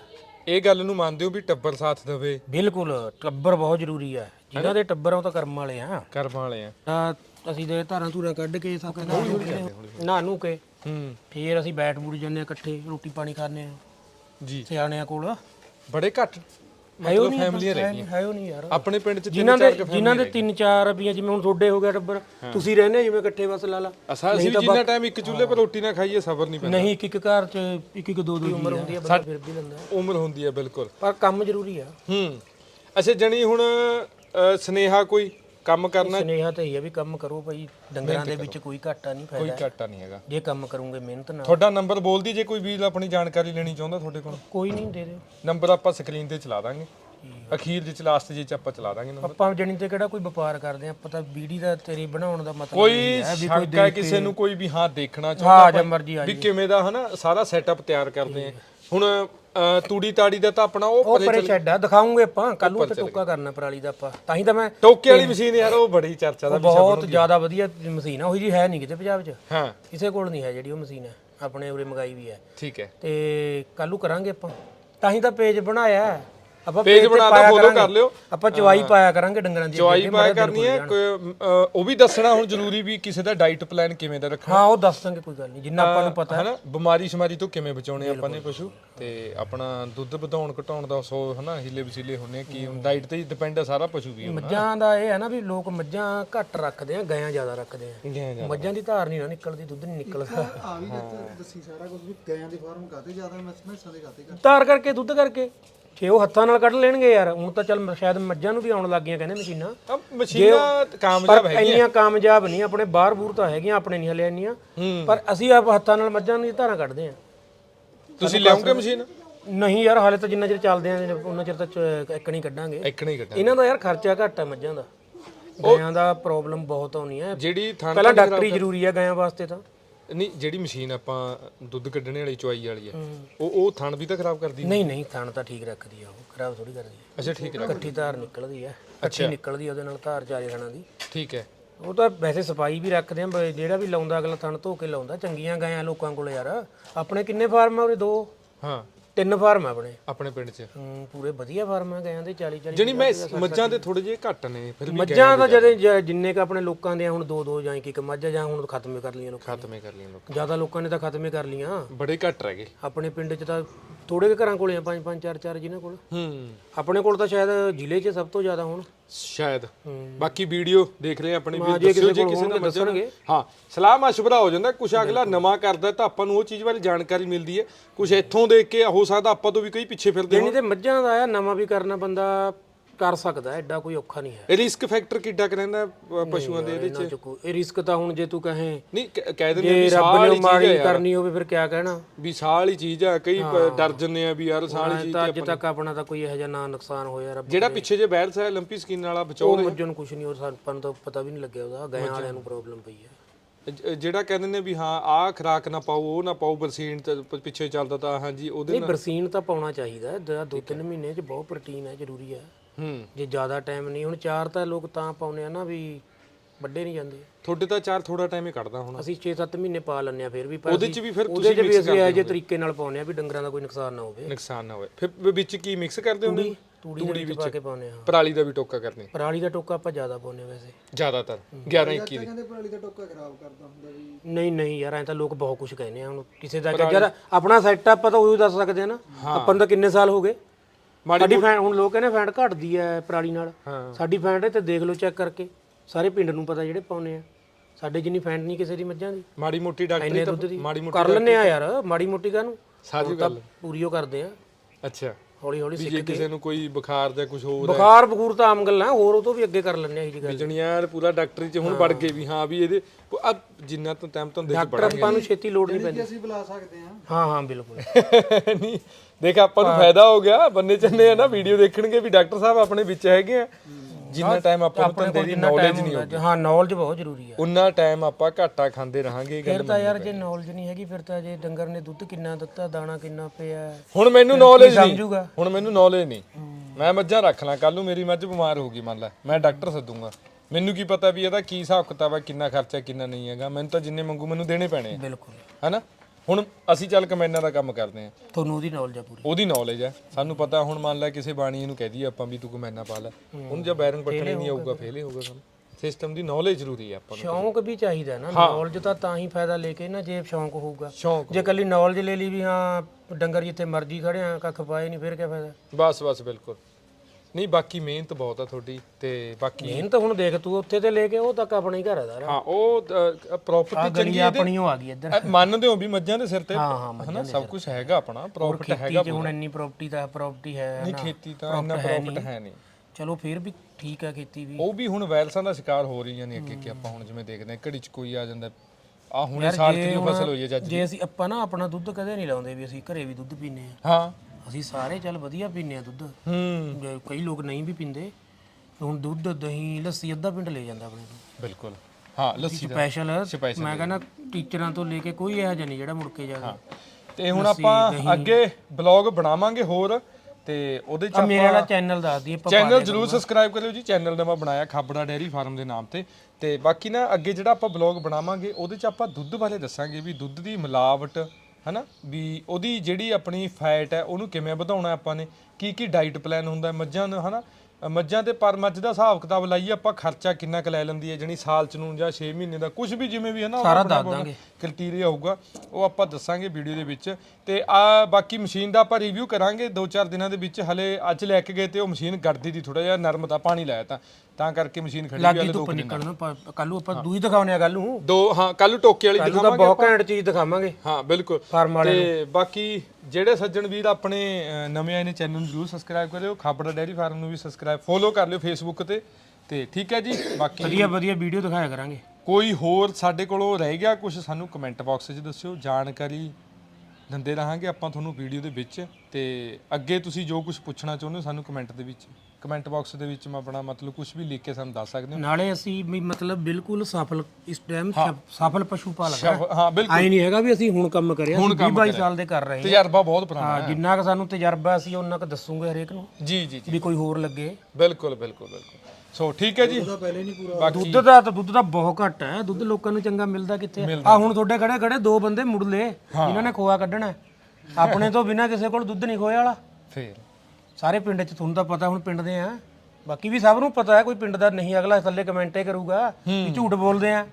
ਇਹ ਗੱਲ ਨੂੰ ਮੰਨਦੇ ਹੋ ਵੀ ਟੱਬਰ ਸਾਥ ਦੇਵੇ। ਬਿਲਕੁਲ ਟੱਬਰ ਬਹੁਤ ਜ਼ਰੂਰੀ ਆ। ਜਿਨ੍ਹਾਂ ਦੇ ਟੱਬਰ ਆ ਉਹ ਤਾਂ ਕਰਮ ਵਾਲੇ ਆ। ਕਰਮ ਵਾਲੇ ਆ। ਤਾਂ ਅਸੀਂ ਦੇ ਧਾਰਾਂ ਧੂਰਾਂ ਕੱਢ ਕੇ ਸਭ ਨਾ ਨੂੰ ਕੇ। ਹੂੰ। ਫੇਰ ਅਸੀਂ ਬੈਠ ਬੂੜ ਜੰਨੇ ਇਕੱਠੇ ਰੋਟੀ ਪਾਣੀ ਖਾਣੇ ਆ ਜੀ। ਸਿਆਣਿਆਂ ਕੋਲ। ਬੜੇ ਘੱਟ ਮਤਲਬ ਨਹੀਂ ਫੈਮਲੀਆਂ ਰਹਿ ਗਈਆਂ ਹੈ ਉਹ ਨਹੀਂ ਯਾਰ। ਆਪਣੇ ਪਿੰਡ 'ਚ ਤਿੰਨ ਜਿਨ੍ਹਾਂ ਦੇ ਜਿਨ੍ਹਾਂ ਦੇ ਤਿੰਨ ਚਾਰ ਵੀ ਆ, ਜਿਵੇਂ ਹੁਣ ਤੁਹਾਡੇ ਹੋ ਗਿਆ ਟੱਬਰ ਤੁਸੀਂ ਰਹਿੰਦੇ ਜਿਵੇਂ ਇਕੱਠੇ ਬਸ ਲਾ ਲਾ। ਅਸਾਂ ਅਸੀਂ ਵੀ ਜਿੰਨਾ ਟਾਈਮ ਇੱਕ ਚੁੱਲ੍ਹੇ 'ਤੇ ਰੋਟੀ ਨਾ ਖਾਈਏ ਸਬਰ ਨਹੀਂ ਪੈਂਦਾ। ਨਹੀਂ ਇੱਕ ਇੱਕ ਘਰ ਚ ਇੱਕ ਇੱਕ ਦੋ ਦੋ ਉਮਰ ਹੁੰਦੀ ਆ ਬੰਦਾ ਫਿਰ ਵੀ ਲੈਂਦਾ। ਉਮਰ ਹੁੰਦੀ ਹੈ ਬਿਲਕੁਲ। ਪਰ ਕੰਮ ਜ਼ਰੂਰੀ ਆ। ਹੂੰ। ਅੱਛਾ ਜਣੀ ਹੁਣ ਸਨੇਹਾ ਕੋਈ ਕੰਮ ਕਰਨਾ ਸੁਨੇਹਾ ਤਾਂ ਇਹ ਆ ਵੀ ਕੰਮ ਕਰੋ ਭਾਈ ਡੰਗਰਾਂ ਦੇ ਵਿੱਚ ਕੋਈ ਘਾਟਾ ਨਹੀਂ ਕੋਈ ਫਾਇਦਾ। ਘਾਟਾ ਨਹੀਂ ਹੈਗਾ। ਜੇ ਕੰਮ ਕਰੋਗੇ ਮਿਹਨਤ ਨਾਲ। ਤੁਹਾਡਾ ਨੰਬਰ ਬੋਲ ਦੀ ਜੇ ਕੋਈ ਵੀਰ ਆਪਣੀ ਜਾਣਕਾਰੀ ਲੈਣੀ ਚਾਹੁੰਦਾ ਤੁਹਾਡੇ ਕੋਲ। ਕੋਈ ਨਹੀਂ ਦੇ ਦਿਓ। ਨੰਬਰ ਆਪਾਂ ਸਕਰੀਨ ਤੇ ਚਲਾ ਦਾਂਗੇ। ਅਖੀਰ ਵਿੱਚ ਲਾਸਟ ਜੇ ਚ ਆਪਾਂ ਚਲਾ ਦਾਂਗੇ ਨੰਬਰ। ਆਪਾਂ ਜਣੀ ਤੇ ਕਿਹੜਾ ਕੋਈ ਵਪਾਰ ਕਰਦੇ ਆ ਆਪਾਂ ਤਾਂ ਬੀੜੀ ਦਾ ਤੇਰੀ ਬਣਾਉਣ ਦਾ ਮਤਲਬ ਕੋਈ ਹੈ ਸ਼ੱਕ ਹੈ ਕਿਸੇ ਨੂੰ ਕੋਈ ਵੀ ਹਾਂ ਦੇਖਣਾ ਹਾਂ ਚਾਹੁੰਦਾ ਜਦ ਮਰਜ਼ੀ ਆ ਵੀ ਕਿਵੇਂ ਦਾ ਹਨਾ ਸਾਰਾ ਸੈਟਅਪ ਤਿਆਰ ਕਰਦੇ ਆ। ਹੁਣ ਅ, ਤੂੜੀ ਤਾੜੀ ਦਾ ਤਾਂ ਆਪਣਾ ਉਹ ਉਹ ਪਰੇ ਛੱਡ ਆ ਦਿਖਾਉਂਗੇ ਆਪਾਂ। ਕੱਲ ਨੂੰ ਤੇ ਟੋਕਾ ਕਰਨਾ ਪਰਾਲੀ ਦਾ ਆਪਾਂ। ਤਾਂ ਹੀ ਤਾਂ ਮੈਂ ਟੋਕੇ ਵਾਲੀ ਮਸ਼ੀਨ ਯਾਰ ਉਹ ਬੜੀ ਚਰਚਾ ਦਾ ਬਹੁਤ ਜ਼ਿਆਦਾ ਵਧੀਆ ਮਸ਼ੀਨ ਆ। ਉਹੀ ਜੀ ਹੈ ਨਹੀਂ ਕਿਤੇ ਪੰਜਾਬ 'ਚ। ਹਾਂ। ਕਿਸੇ ਕੋਲ ਨਹੀਂ ਹੈ ਜਿਹੜੀ ਉਹ ਮਸ਼ੀਨ। ਹੈ ਆਪਣੇ ਉਰੇ ਮੰਗਾਈ ਵੀ ਹੈ। ਠੀਕ ਹੈ। ਤੇ ਕੱਲੂ ਕਰਾਂਗੇ ਆਪਾਂ। ਤਾਂ ਹੀ ਤਾਂ ਪੇਜ ਬਣਾਇਆ। ਹੈ। ਆਪਾਂ ਪੇਜ ਬਣਾਤਾ ਫੋਲੋ ਕਰ। ਲਿਓ। ਆਪਾਂ ਚਵਾਈ ਪਾਇਆ ਕਰਾਂਗੇ ਡੰਗਰਾਂ ਦੀ ਚਵਾਈ ਪਾਇਆ ਕਰਨੀ ਹੈ ਉਹ ਵੀ ਦੱਸਣਾ ਹੁਣ ਜ਼ਰੂਰੀ ਵੀ ਕਿਸੇ ਦਾ ਡਾਈਟ ਪਲਾਨ ਕਿਵੇਂ ਦਾ ਰੱਖਣਾ। ਹਾਂ ਉਹ ਦੱਸ ਦਾਂਗੇ ਕੋਈ ਗੱਲ ਨਹੀਂ ਜਿੰਨਾ ਆਪਾਂ ਨੂੰ ਪਤਾ ਹਨਾ ਬਿਮਾਰੀ ਸ਼ਮਾਰੀ ਤੋਂ ਕਿਵੇਂ ਬਚਾਉਣੇ ਆਪਾਂ ਨੇ ਪਸ਼ੂ ਤੇ ਆਪਣਾ ਦੁੱਧ ਵਧਾਉਣ ਘਟਾਉਣ ਦਾ ਸੋ ਹਨਾ ਹਿੱਲੇ ਵਸੀਲੇ ਹੁੰਨੇ ਕੀ ਡਾਈਟ ਤੇ ਹੀ ਡਿਪੈਂਡ ਹੈ ਸਾਰਾ ਪਸ਼ੂ ਵੀ ਮੱਝਾਂ ਦਾ ਇਹ ਹੈ ਨਾ ਵੀ ਲੋਕ ਮੱਝਾਂ ਘੱਟ ਰੱਖਦੇ ਆ ਗਾਂ ਜ਼ਿਆਦਾ ਰੱਖਦੇ ਆ। ਮੱਝਾਂ ਦੀ ਧਾਰ ਨਹੀਂ ਨਾ ਨਿਕਲਦੀ ਦੁੱਧ ਨਹੀਂ ਨਿਕਲਦਾ। ਆ ਵੀ ਦੱਸ- ਸਾਰਾ ਕੁਝ ਵੀ ਗਾਇਆਂ ਦੇ ਫਾਰਮ ਕਾਤੇ ਜ਼ਿਆਦਾ ਮੈਸਾਂ ਦੇ ਕਾਤੇ ਧਾਰ ਕਰਕੇ ਦੁੱਧ ਕਰਕੇ। ਜੇ ਉਹ ਹੱਥਾਂ ਨਾਲ ਕੱਢ ਲੈਣਗੇ ਯਾਰ ਹੁਣ ਤਾਂ ਚੱਲ ਸ਼ਾਇਦ ਮੱਝਾਂ ਨੂੰ ਵੀ ਆਉਣ ਲੱਗ ਗਈਆਂ ਕਹਿੰਦੇ ਮਸ਼ੀਨਾਂ। ਆ ਮਸ਼ੀਨਾਂ ਕਾਮਯਾਬ ਪਰ ਇੰਨੀਆਂ ਕਾਮਯਾਬ ਨਹੀਂ ਆਪਣੇ ਬਾਹਰ ਬੂਰ ਤਾਂ ਹੈਗੀਆਂ ਆਪਣੇ ਨਹੀਂ ਹਲੇ ਇੰਨੀਆਂ। ਪਰ ਅਸੀਂ ਆਪ ਹੱਥਾਂ ਨਾਲ ਮੱਝਾਂ ਦੀ ਧਾਰਾਂ ਕੱਢਦੇ ਆ ਤੁਸੀਂ ਲਿਆਉਂਗੇ ਮਸ਼ੀਨ? ਨਹੀਂ ਯਾਰ ਹਾਲੇ ਤਾਂ ਜਿੰਨਾ ਚਿਰ ਚੱਲਦੇ ਆ ਉਹਨਾਂ ਚਿਰ ਤਾਂ ਇੱਕ ਨਹੀਂ ਕੱਢਾਂਗੇ। ਇੱਕ ਨਹੀਂ ਕੱਟਾ ਇਹਨਾਂ ਦਾ ਯਾਰ ਖਰਚਾ ਘੱਟ ਹੈ ਮੱਝਾਂ ਦਾ। ਗਾਇਆਂ ਦਾ ਪ੍ਰੋਬਲਮ ਬਹੁਤ ਆਉਣੀ ਹੈ ਜਿਹੜੀ ਪਹਿਲਾਂ ਡਾਕਟਰੀ ਜ਼ਰੂਰੀ ਹੈ ਗਾਇਆਂ ਵਾਸਤੇ ਤਾਂ। ਨਹੀਂ ਜਿਹੜੀ ਮਸ਼ੀਨ ਆਪਾਂ ਦੁੱਧ ਕੱਢਣੇ ਵਾਲੀ ਚੁਆਈ ਵਾਲੀ ਹੈ ਉਹ ਉਹ ਥਣ ਵੀ ਤਾਂ ਖਰਾਬ ਕਰਦੀ ਨਹੀਂ ਨਹੀਂ ਥਣ ਤਾਂ ਠੀਕ ਰੱਖਦੀ ਆ ਉਹ ਖਰਾਬ ਥੋੜੀ ਕਰਦੀ ਹੈ ਅੱਛਾ ਠੀਕ ਹੈ ਇਕੱਠੀ ਧਾਰ ਨਿਕਲਦੀ ਹੈ ਇਕੱਠੀ ਨਿਕਲਦੀ ਆ ਉਹਦੇ ਨਾਲ ਧਾਰ ਚਾਰੇ ਥਣਾਂ ਦੀ। ਠੀਕ ਹੈ। ਉਹ ਤਾਂ ਵੈਸੇ ਸਫ਼ਾਈ ਵੀ ਰੱਖਦੇ ਆ ਬ- ਜਿਹੜਾ ਵੀ ਲਾਉਂਦਾ ਅਗਲਾ ਥਣ ਧੋ ਕੇ ਲਾਉਂਦਾ ਚੰਗੀਆਂ ਗਾਇਆਂ ਲੋਕਾਂ ਕੋਲ ਯਾਰ। ਆਪਣੇ ਕਿੰਨੇ ਫਾਰਮ ਆ ਉਹਦੇ ਦੋ? ਹਾਂ। ਤਿੰਨ ਫਾਰਮ ਆ ਆਪਣੇ। ਆਪਣੇ ਪਿੰਡ 'ਚ। ਹੂੰ, ਪੂਰੇ ਵਧੀਆ ਫਾਰਮ ਆ ਗਾਇਆਂ ਦੇ 40 40 ਜਿਹੜੀ ਮੈਂ ਮੱਝਾਂ ਦੇ ਥੋੜੇ ਜਿਹੇ ਘੱਟ ਨੇ ਫਿਰ ਵੀ ਮੱਝਾਂ ਤਾਂ ਜਦੇ ਜ- ਜਿੰਨੇ ਕ ਆਪਣੇ ਲੋਕਾਂ ਦੇ ਆ, ਹੁਣ ਦੋ ਦੋ ਜਾਂ ਇੱਕ ਇੱਕ ਮੱਝ ਆ, ਜਾਂ ਹੁਣ ਖਤਮ ਕਰ ਲਈਆਂ ਲੋਕਾਂ ਖਤਮੇ ਕਰ ਲਈਆਂ ਲੋਕ ਜ਼ਿਆਦਾ ਲੋਕਾਂ ਨੇ ਤਾਂ ਖਤਮ ਕਰ ਲਈਆਂ। ਬੜੇ ਘੱਟ ਰਹਿ ਗਏ। ਆਪਣੇ ਪਿੰਡ 'ਚ ਤਾਂ ਥੋੜੇ ਕੁ ਘਰਾਂ ਕੋਲੇ ਆ ਪੰਜ ਪੰਜ ਚਾਰ ਚਾਰ ਜਿਨ੍ਹਾਂ ਕੋਲ। ਹੂੰ। ਆਪਣੇ ਕੋਲ ਤਾਂ ਸ਼ਾਇਦ ਜ਼ਿਲ੍ਹੇ 'ਚ ਸਭ ਤੋਂ ਜ਼ਿਆਦਾ ਹੋਣ। ਸ਼ਾਇਦ। ਬਾਕੀ ਵੀਡੀਓ ਦੇਖ ਰਹੇ ਆਪਣੀ ਵੀ ਦੱਸਿਓ ਜੇ ਕਿਸੇ ਦਾ- ਦੱਸਣਗੇ। ਹਾਂ ਸਲਾਹ ਮਸ਼ਵਰਾ ਹੋ ਜਾਂਦਾ ਕੁਛ ਅਗਲਾ ਨਵਾਂ ਕਰਦਾ ਤਾਂ ਆਪਾਂ ਨੂੰ ਉਹ ਚੀਜ਼ ਬਾਰੇ ਜਾਣਕਾਰੀ ਮਿਲਦੀ ਹੈ। ਕੁਛ ਇੱਥੋਂ ਦੇਖ ਕੇ ਹੋ ਸਕਦਾ ਆਪਾਂ ਤੋਂ ਵੀ ਕਈ ਪਿੱਛੇ ਫਿਰਦੇ ਜਿਹੜੀ ਤੇ ਮੱਝਾਂ ਦਾ ਆ ਨਵਾਂ ਵੀ ਕਰਨਾ ਬੰਦਾ ਕਰ ਸਕਦਾ ਹੈ, ਐਡਾ ਕੋਈ ਔਖਾ ਨਹੀਂ ਹੈ। ਹੋ ਰਿਸਕ ਫੈਕਟਰ ਕਿੱਡਾ ਕੁ ਰਹਿੰਦਾ ਅ, ਪਸ਼ੂਆਂ ਦੇ ਇਹਦੇ ਇਹਨਾਂ 'ਚ? ਕੋਈ ਇਹ ਰਿਸਕ ਤਾਂ ਹੁਣ ਜੇ ਤੂੰ ਕਹੇ ਨਹੀਂ ਕ- ਕਹਿ ਦਿੰਦੇ ਜੇ ਵੀ ਸਾਹ ਰੱਬ ਵਾਲੀ ਨੇ ਚੀਜ਼ ਮਾੜੀ ਹੈ ਯਾਰ। ਕਰਨੀ ਹੋਵੇ ਫਿਰ ਕਿਆ ਕਹਿਣਾ? ਵੀ ਸਾਹ ਵਾਲੀ ਚੀਜ਼ ਆ ਕਈ ਪ- ਡਰ ਜੰਨੇ ਆ ਵੀ ਯਾਰ ਸਾਹ ਵਾਲੀ ਚੀਜ਼ ਤਾਂ ਅੱਜ ਤੱਕ ਆਪਣਾ ਤਾਂ ਕੋਈ ਇਹੋ ਜਿਹਾ ਨਾ ਨੁਕਸਾਨ ਹੋਇਆ ਰੱਬ ਜਿਹੜਾ ਪਿੱਛੇ ਜੇ ਬੈਰ ਸਾਹ ਲੰਪੀ ਸਕੀਨ ਵਾਲਾ ਬਚਾਓ ਉਹ ਮੱਝਾਂ ਨੂੰ ਕੁਝ ਨਹੀਂ ਹੋਰ ਸਾਨੂੰ ਤਾਂ ਪਤਾ ਵੀ ਨਹੀਂ ਲੱਗਿਆ ਉਹਦਾ ਗਾਇਆਂ ਵਾਲਿਆਂ ਨੂੰ ਪ੍ਰੋਬਲਮ ਪਈ ਹੈ। ਜ- ਜਿਹੜਾ ਕਹਿੰਦੇ ਨੇ ਵੀ ਹਾਂ ਆਹ ਖਰਾਕ ਨਾ ਪਾਓ ਉਹ ਨਾ ਪਾਓ ਬਰਸੀਨ ਤੇ ਪ- ਪਿੱਛੇ ਚੱਲਦਾ ਤਾਂ ਹਾਂਜੀ ਉਹਦੇ ਨਹੀਂ ਬਰਸੀਨ ਤਾਂ ਪਾਉਣਾ ਚਾਹੀਦਾ ਹੈ ਦ- ਦੋ ਤਿੰਨ ਮਹੀਨੇ 'ਚ ਬਹੁਤ ਪ੍ਰੋਟੀਨ ਹੈ ਜ਼ਰੂਰੀ ਹੈ। ਹੂੰ ਜੇ ਜ਼ਿਆਦਾ ਟਾਈਮ ਨਹੀਂ ਹੁਣ ਚਾਰ ਤਾਂ ਲੋਕ ਤਾਂ ਪਾਉਨੇ ਆ ਨਾ ਵੀ ਵੱਡੇ ਨਹੀਂ ਜਾਂਦੇ। ਤੁਹਾਡੇ ਤਾਂ ਚਾਰ ਥੋੜਾ ਟਾਈਮ ਹੀ ਕੱਢਦਾ ਹੁਣ। ਅਸੀਂ 6-7 ਮਹੀਨੇ ਪਾ ਲੈਂਦੇ ਆ ਫਿਰ ਵੀ ਪਰ ਉਹਦੇ ਚ ਵੀ ਫਿਰ ਉਹਦੇ 'ਚ ਵੀ ਅਸੀਂ ਇਹੋ ਜਿਹੇ ਤਰੀਕੇ ਨਾਲ ਪਾਉਨੇ ਆ ਵੀ ਡੰਗਰਾਂ ਦਾ ਕੋਈ ਨੁਕਸਾਨ ਨਾ ਹੋਵੇ। ਨੁਕਸਾਨ ਨਾ ਹੋਵੇ। ਫਿਰ ਵਿੱਚ ਕੀ ਮਿਕਸ ਕਰਦੇ ਹੁੰਦੇ? ਤੂੜੀ ਦੇ ਵਿੱਚ ਪਾ ਕੇ ਪਾਉਨੇ ਆ ਪਰਾਲੀ ਦਾ ਵੀ ਟੋਕਾ ਕਰਨੀ ਪਰਾਲੀ ਦਾ ਟੋਕਾ ਆਪਾਂ ਜ਼ਿਆਦਾ ਪਾਉਨੇ ਆ ਵੈਸੇ। ਜ਼ਿਆਦਾਤਰ 11 21 ਦੀ। ਕਹਿੰਦੇ ਪਰਾਲੀ ਦਾ ਟੋਕਾ ਖਰਾਬ ਕਰਦਾ ਹੁੰਦਾ ਵੀ। ਨਹੀਂ ਨਹੀਂ ਯਾਰ ਐ ਤਾਂ ਲੋਕ ਬਹੁਤ ਕੁਝ ਕਹਿੰਦੇ ਆ ਹੁਣ। ਕਿਸੇ ਦਾ ਜਦ ਆਪਣਾ ਸੈਟ ਆਪਾਂ ਤਾਂ ਉਹੀ ਦੱਸ ਸਕਦੇ ਆ ਨਾ। ਆਪਾਂ ਨੂੰ ਤਾਂ ਕਿੰਨੇ ਸਾਲ ਹੋ ਗਏ? ਸਾਡੀ ਫੈਂਟ ਹੁਣ ਲੋਕ ਕਹਿੰਦੇ ਫੈਂਟ ਘਟਦੀ ਐ ਪਰਾਲੀ ਨਾਲ। ਹਾਂ। ਸਾਡੀ ਫੈਂਟ ਤੇ ਦੇਖ ਲਓ ਚੈੱਕ ਕਰਕੇ। ਸਾਰੇ ਪਿੰਡ ਨੂੰ ਪਤਾ ਜਿਹੜੇ ਪਾਉਨੇ ਆ। ਸਾਡੇ ਜਿੰਨੀ ਫੈਂਟ ਨਹੀਂ ਕਿਸੇ ਦੀ ਮੱਝਾਂ ਦੀ। ਮਾੜੀ ਮੋਟੀ ਡਾਕਟਰੀ ਤਾਂ ਮਾੜੀ ਮੋਟੀ ਕਰ ਲੈਨੇ ਆ ਯਾਰ ਮਾੜੀ ਮੋਟੀ ਕਾਹਨੂੰ ਸਾਜੂ ਗੱਲ। ਪੂਰੀ ਉਹ ਕਰਦੇ ਆ। ਅੱਛਾ। ਹੌਲੀ ਹੌਲੀ ਵੀ ਸਿੱਖ ਜੇ ਕਿਸੇ ਨੂੰ ਕੋਈ ਬੁਖਾਰ ਜਾਂ ਕੁਝ ਹੋਰ ਬੁਖਾਰ ਬਖੂਰ ਤਾਂ ਆਮ ਗੱਲਾਂ ਹੋਰ ਉਹ ਤੋਂ ਵੀ ਅੱਗੇ ਕਰ ਲੈਣੇ ਆ ਇਹ ਜੀ ਗੱਲ। ਜਣੀਆਂ ਪੂਰਾ ਡਾਕਟਰੀ ਚ ਹੁਣ ਵੜ ਗਏ ਵੀ ਹਾਂ ਵੀ ਇਹਦੇ ਆ ਜਿੰਨਾ ਤੋਂ ਟਾਈਮ ਤੋਂ ਦੇਖ ਡਾਕਟਰ ਆਪਾਂ ਨੂੰ ਛੇਤੀ ਲੋੜ ਨਹੀਂ ਪੈਂਦੀ। ਅਸੀਂ ਬੁਲਾ ਸਕਦੇ ਹਾਂ। ਹਾਂ ਹਾਂ ਬਿਲਕੁਲ। [LAUGHS] ਨਹੀਂ ਦੇਖ ਆਪਾਂ ਨੂੰ ਫਾਇਦਾ ਹੋ ਗਿਆ ਬੰਨੇ ਚੰਨੇ ਆ ਨਾ ਵੀਡੀਓ ਦੇਖਣਗੇ ਵੀ ਡਾਕਟਰ ਸਾਹਿਬ ਆਪਣੇ ਵਿੱਚ ਹੈਗੇ ਆ। ਜਿੰਨਾ ਟਾਈਮ ਆਪਾਂ ਨੂੰ ਧੰਦੇ ਦੀ ਨੌਲੇਜ ਨਹੀਂ ਹੋਊਗੀ। ਹਾਂ ਨੌਲੇਜ ਬਹੁਤ ਜ਼ਰੂਰੀ ਆ। ਉਨਾ ਟਾਈਮ ਆਪਾਂ ਘਾਟਾ ਖਾਂਦੇ ਰਹਾਂਗੇ ਇਹ ਗੱਲ ਫਿਰ ਤਾਂ ਯਾਰ ਜੇ ਨੌਲੇਜ ਨਹੀਂ ਹੈਗੀ ਫਿਰ ਤਾਂ ਜੇ ਡੰਗਰ ਨੇ ਦੁੱਧ ਕਿੰਨਾ ਦਿੱਤਾ ਦਾਣਾ ਕਿੰਨਾ ਪਿਆ ਹੁਣ ਮੈਨੂੰ ਨੌਲੇਜ ਨਹੀਂ। ਸਮਝੂਗਾ ਹੁਣ ਮੈਨੂੰ ਨੌਲੇਜ ਨਹੀਂ। ਮੈਂ ਮੱਝਾਂ ਰੱਖ ਲਾਂ ਕੱਲ ਨੂੰ ਮੇਰੀ ਮੱਝ ਬਿਮਾਰ ਹੋ ਗਈ ਮੰਨ ਲੈ। ਮੈਂ ਡਾਕਟਰ ਸੱਦੂਗਾ। ਮੈਨੂੰ ਕੀ ਪਤਾ ਵੀ ਇਹਦਾ ਕੀ ਹਿਸਾਬ ਕਿਤਾਬ ਹੈ ਕਿੰਨਾ ਖਰਚਾ ਕਿੰਨਾ ਨਹੀਂ ਹੈਗਾ। ਮੈਨੂੰ ਤਾਂ ਜਿੰਨੇ ਮੰਗੂ ਮੈਨੂੰ ਦੇਣੇ ਪੈਣੇ ਆ। ਬਿਲਕੁਲ। ਹੈਨਾ? ਹੁਣ ਅਸੀਂ ਚੱਲ ਕਮੈਨਾਂ ਦਾ ਕੰਮ ਕਰਦੇ ਆ ਤੁਹਾਨੂੰ ਉਹਦੀ ਨੌਲੇਜ ਆ ਪੂਰੀ। ਉਹਦੀ ਨੌਲੇਜ ਹੈ ਸਾਨੂੰ ਪਤਾ ਹੁਣ ਮੰਨ ਲੈ ਕਿਸੇ ਬਾਣੀ ਨੂੰ ਕਹਿ ਦਈਏ ਆਪਾਂ ਵੀ ਤੂੰ ਕਮੈਨਾ ਪਾ ਲੈ। ਉਹਨੂੰ ਜੇ ਬੈਰਿੰਗ ਪੱਟਣੇ ਨਹੀਂ ਆਊਗਾ ਫੇਲ ਹੀ ਹੋਊਗਾ ਕੰਮ ਸਿਸਟਮ ਦੀ ਨੌਲੇਜ ਜ਼ਰੂਰੀ ਹੈ ਆਪਾਂ ਨੂੰ। ਸ਼ੌਂਕ ਵੀ ਚਾਹੀਦਾ ਨਾ। ਨੌਲੇਜ ਤਾਂ ਤਾਂ ਹੀ ਫਾਇਦਾ ਲੈ ਕੇ ਨਾ ਜੇ ਸ਼ੌਂਕ ਹੋਊਗਾ। ਸ਼ੌਂਕ ਜੇ ਕੱਲੀ ਨੌਲੇਜ ਲੈ ਲਈ ਵੀ ਹਾਂ ਡੰਗਰ ਜਿੱਥੇ ਮਰਜ਼ੀ ਖੜੇ ਆ ਕੱਖ ਪਾਏ ਨਹੀਂ ਫਿਰ ਕੀ ਫਾਇਦਾ? ਬਸ ਬਸ ਬਿਲਕੁਲ। ਨਹੀਂ ਬਾਕੀ ਮਿਹਨਤ ਬਹੁਤ ਆ ਤੁਹਾਡੀ ਤੇ ਬਾਕੀ ਮਿਹਨਤ ਹੁਣ ਦੇਖ ਤੂੰ ਉੱਥੇ ਤੇ ਲੈ ਕੇ ਉਹ ਤੱਕ ਆਪਣਾ ਹੀ ਘਰ ਆ ਸਾਰਾ। ਹਾਂ ਉਹ ਆ ਪ੍ਰਾਪਰਟੀ ਗਲੀ ਚੰਗੀ ਆਪਣੀ ਉਹ ਆ ਗਈ ਇੱਧਰ। ਅ, ਮੰਨਦੇ ਹੋ ਵੀ ਮੱਝਾਂ ਦੇ ਸਿਰ ਤੇ? ਹਾਂ ਹਾਂ ਹਨਾ ਸਭ ਕੁਝ ਹੈਗਾ ਆਪਣਾ ਪ੍ਰੋਫਿਟ ਹੈਗਾ ਖੇਤੀ 'ਚ ਹੁਣ ਇੰਨੀ ਪ੍ਰਾਪਰਟੀ ਦਾ ਪ੍ਰਾਪਰਟੀ ਹੈ ਨਹੀਂ ਨਾ। ਖੇਤੀ ਤਾਂ ਇੰਨਾ ਪ੍ਰੋਫਿਟ ਹੈ ਨਹੀਂ। ਚਲੋ ਫਿਰ ਵੀ ਠੀਕ ਆ ਖੇਤੀ ਵੀ। ਉਹ ਵੀ ਹੁਣ ਵਾਇਰਸਾਂ ਦਾ ਸ਼ਿਕਾਰ ਹੋ ਰਹੀਆਂ ਨੇ ਅੱਗੇ ਕਿ ਆਪਾਂ ਹੁਣ ਜਿਵੇਂ ਦੇਖਦੇ ਹਾਂ ਘੜੀ ਚ ਕੋਈ ਆ ਜਾਂਦਾ। ਆ ਹੁਣੇ ਸਾਲ ਦੀ ਫਸਲ ਹੋਈ ਹੈ ਜੱਜ ਜੇ ਅਸੀਂ ਆਪਾਂ ਨਾ ਆਪਣਾ ਦੁੱਧ ਕਦੇ ਨਹੀਂ ਲਾਉਂਦੇ ਵੀ ਅਸੀਂ ਘਰੇ ਵੀ ਦੁੱਧ ਪੀਨੇ ਆ ਹਾਂ। ਅਸੀਂ ਸਾਰੇ ਚੱਲ ਵਧੀਆ ਪੀਨੇ ਆ ਦੁੱਧ। ਹੂੰ। ਜੇ ਕਈ ਲੋਕ ਨਹੀਂ ਵੀ ਪੀਂਦੇ। ਹੁਣ ਦੁੱਧ ਦਹੀਂ ਲੱਸੀ ਅੱਧਾ ਪਿੰਡ ਲੈ ਜਾਂਦਾ ਆਪਣੇ ਤੋਂ ਬਿਲਕੁਲ। ਹਾਂ ਲੱਸੀ ਦਾ ਸਪੈਸ਼ਲ Special ਮੈਂ ਕਹਿੰਦਾ ਟੀਚਰਾਂ ਤੋਂ ਲੈ ਕੇ ਕੋਈ ਇਹੋ ਜਿਹਾ ਨਹੀਂ ਜਿਹੜਾ ਮੁੜ ਕੇ ਜਾਵੇ। ਤੇ ਹੁਣ ਆਪਾਂ ਅੱਗੇ ਬਲੌਗ ਬਣਾਵਾਂਗੇ ਹੋਰ। ਤੇ ਉਹਦੇ ਚ ਆ ਮੇਰੇ ਵਾਲਾ ਚੈਨਲ ਦੱਸ ਦਈਏ ਆਪਾਂ ਚੈਨਲ ਜਰੂਰ ਸਬਸਕ੍ਰਾਈਬ ਕਰਿਓ ਜੀ। ਚੈਨਲ ਨਵਾਂ ਬਣਾਇਆ ਖਾਬੜਾ ਡੈਰੀ ਫਾਰਮ ਦੇ ਨਾਮ ਤੇ। ਤੇ ਬਾਕੀ ਨਾ ਅੱਗੇ ਜਿਹੜਾ ਆਪਾਂ ਬਲੌਗ ਬਣਾਵਾਂਗੇ ਉਹਦੇ ਚ ਆਪਾਂ ਦੁੱਧ ਬਾਰੇ ਦੱਸਾਂਗੇ ਵੀ ਦੁੱਧ ਦੀ ਮਿਲਾਵਟ ਹਨਾ? ਵੀ ਉਹਦੀ ਜਿਹੜੀ ਆਪਣੀ ਫੈਟ ਹੈ ਉਹਨੂੰ ਕਿਵੇਂ ਵਧਾਉਣਾ ਆਪਾਂ ਨੇ? ਕੀ ਕੀ ਡਾਈਟ ਪਲਾਨ ਹੁੰਦਾ? ਮੱਝਾਂ ਦਾ ਹਨਾ? ਮੱਝਾਂ ਤੇ ਪਰ ਮੱਝ ਦਾ ਹਿਸਾਬ ਕਿਤਾਬ ਲਾਈਏ ਆਪਾਂ ਖਰਚਾ ਕਿੰਨਾ ਕੁ ਲੈ ਲੈਂਦੀ ਹੈ? ਜਣੀ ਸਾਲ ਚ ਨੂੰ ਜਾਂ 6 ਮਹੀਨੇ ਦਾ ਕੁਝ ਵੀ ਜਿਵੇਂ ਵੀ ਹੈ ਨਾ ਸਾਰਾ ਦੱਸ ਦਾਂਗੇ। ਕ੍ਰਾਈਟੇਰੀਆ ਹੋਊਗਾ। ਉਹ ਆਪਾਂ ਦੱਸਾਂਗੇ ਵੀਡੀਓ ਦੇ ਵਿੱਚ। ਤੇ ਆ ਬਾਕੀ ਮਸ਼ੀਨ ਦਾ ਆਪਾਂ ਰਿਵਿਊ ਕਰਾਂਗੇ। 2-4 ਦਿਨਾਂ ਦੇ ਵਿੱਚ ਹਲੇ ਅੱਜ ਲੈ ਕੇ ਗਏ ਤੇ ਉਹ ਮਸ਼ੀਨ ਗੜਦੀ ਦੀ ਥੋੜਾ ਜਿਹਾ ਨਰਮ ਤਾਂ ਪਾਣੀ ਲਾਇਆ ਤਾਂ। ਤਾਂ ਕਰਕੇ ਮਸ਼ੀਨ ਖੜੀ ਵੀ ਲੱਗੀ ਹਲੇ ਧੁੱਪ ਨਿਕਲਣ ਕੱਲ ਨੂੰ ਆਪਾਂ ਦੂਈ ਦਿਖਾਉਣੇ ਆ ਕੱਲ ਨੂੰ। ਦੋ ਹਾਂ ਕੱਲ ਨੂੰ ਟੋਕੇ ਵਾਲੀ ਕੱਲ ਨੂੰ ਤਾਂ ਦਿਖਾਵਾਂਗੇ ਬਹੁਤ ਘੈਂਟ ਚੀਜ਼ ਦਿਖਾਵਾਂਗੇ। ਹਾਂ ਬਿਲਕੁਲ। ਫਾਰਮ ਵਾਲੇ ਤੇ ਬਾਕੀ ਜਿਹੜੇ ਸੱਜਣ ਵੀਰ ਆਪਣੇ ਨਵੇਂ ਆਏ ਨੇ ਚੈਨਲ ਨੂੰ ਜਰੂਰ ਸਬਸਕ੍ਰਾਈਬ ਕਰਿਓ। ਖਾਬੜਾ ਡੈਰੀ ਫਾਰਮ ਨੂੰ ਵੀ ਸਬਸਕ੍ਰਾਈਬ ਫੋਲੋ ਕਰ ਲਿਓ ਫੇਸਬੁੱਕ ਤੇ। ਤੇ ਠੀਕ ਹੈ ਜੀ ਬਾਕੀ ਵਧੀਆ ਵਧੀਆ ਵੀਡੀਓ ਦਿਖਾਇਆ ਕਰਾਂਗੇ। ਕੋਈ ਹੋਰ ਸਾਡੇ ਕੋਲੋਂ ਰਹਿ ਗਿਆ ਕੁਝ ਸਾਨੂੰ ਕਮੈਂਟ ਬਾਕਸ 'ਚ ਦੱਸਿਓ। ਜਾਣਕਾਰੀ ਦਿੰਦੇ ਰਹਾਂਗੇ ਆਪਾਂ ਤੁਹਾਨੂੰ ਵੀਡੀਓ ਦੇ ਵਿੱਚ। ਤੇ ਅੱਗੇ ਤੁਸੀਂ ਜੋ ਕੁਝ ਪੁੱਛਣਾ ਚਾਹੁੰਦੇ ਹੋ ਸਾਨੂੰ ਕਮੈਂਟ ਦੇ ਵਿੱਚ। ਕਮੈਂਟ ਬਾਕਸ ਦੇ ਵਿੱਚ ਮੈਂ ਆਪਣਾ ਮਤਲਬ ਕੁਝ ਵੀ ਲਿਖ ਕੇ ਸਾਨੂੰ ਦੱਸ ਸਕਦੇ ਹੋ। ਨਾਲੇ ਅਸੀਂ ਵੀ ਮਤਲਬ ਬਿਲਕੁਲ ਸਫਲ ਇਸ ਟਾਈਮ ਸਫਲ ਪਸ਼ੂ ਪਾਲਕ ਸ਼ਬ- ਹਾਂ। ਬਿਲਕੁਲ। ਆਈ ਨਹੀਂ ਹੈਗਾ ਵੀ ਅਸੀਂ ਹੁਣ ਕੰਮ ਕਰਿਆ ਅਸੀਂ 20 22 ਸਾਲ ਦੇ ਕਰ ਰਹੇ ਹਾਂ। ਤਜਰਬਾ ਬਹੁਤ ਪੁਰਾਣਾ ਹਾਂ ਜਿੰਨਾ ਕੁ ਸਾਨੂੰ ਤਜਰਬਾ ਸੀ ਉਹਨਾਂ ਕੁ ਦੱਸੂਗੇ ਹਰੇਕ ਨੂੰ ਜੀ ਜੀ ਜੀ। ਵੀ ਕੋਈ ਹੋਰ ਲੱਗੇ। ਬਿਲਕੁਲ ਬਿਲਕੁਲ ਬਿਲਕੁਲ। ਸੋ ਠੀਕ ਹੈ ਜੀ। ਉਹਦਾ ਪਹਿਲੇ ਨਹੀਂ ਪੂਰਾ। ਬਾਕੀ ਦੁੱਧ ਦਾ ਤਾਂ ਦੁੱਧ ਦਾ ਬਹੁਤ ਘੱਟ ਹੈ। ਦੁੱਧ ਲੋਕਾਂ ਨੂੰ ਚੰਗਾ ਮਿਲਦਾ ਕਿੱਥੇ? ਆ ਹੁਣ ਤੁਹਾਡੇ ਖੜੇ ਖੜੇ ਦੋ ਬੰਦੇ ਮੁੜ ਲਏ ਜਿਨ੍ਹਾਂ ਨੇ ਖੋਆ ਕੱਢਣਾ। ਹੈ। ਆਪਣੇ ਤੋਂ ਬਿਨਾ ਕਿਸੇ ਕੋਲ ਦੁੱਧ ਨਹੀਂ ਖੋਏ ਵਾਲਾ। ਫੇਰ। ਸਾਰੇ ਪਿੰਡ 'ਚ ਤੁਹਾਨੂੰ ਤਾਂ ਪਤਾ ਹੁਣ ਪਿੰਡ ਦੇ ਆ। ਬਾਕੀ ਵੀ ਸਭ ਨੂੰ ਪਤਾ ਹੈ ਕੋਈ ਪਿੰਡ ਦਾ ਨਹੀਂ ਅਗਲਾ ਥੱਲੇ ਕਮੈਂਟੇ ਕਰੂਗਾ ਕਿ ਝੂਠ ਬੋਲਦੇ ਆ।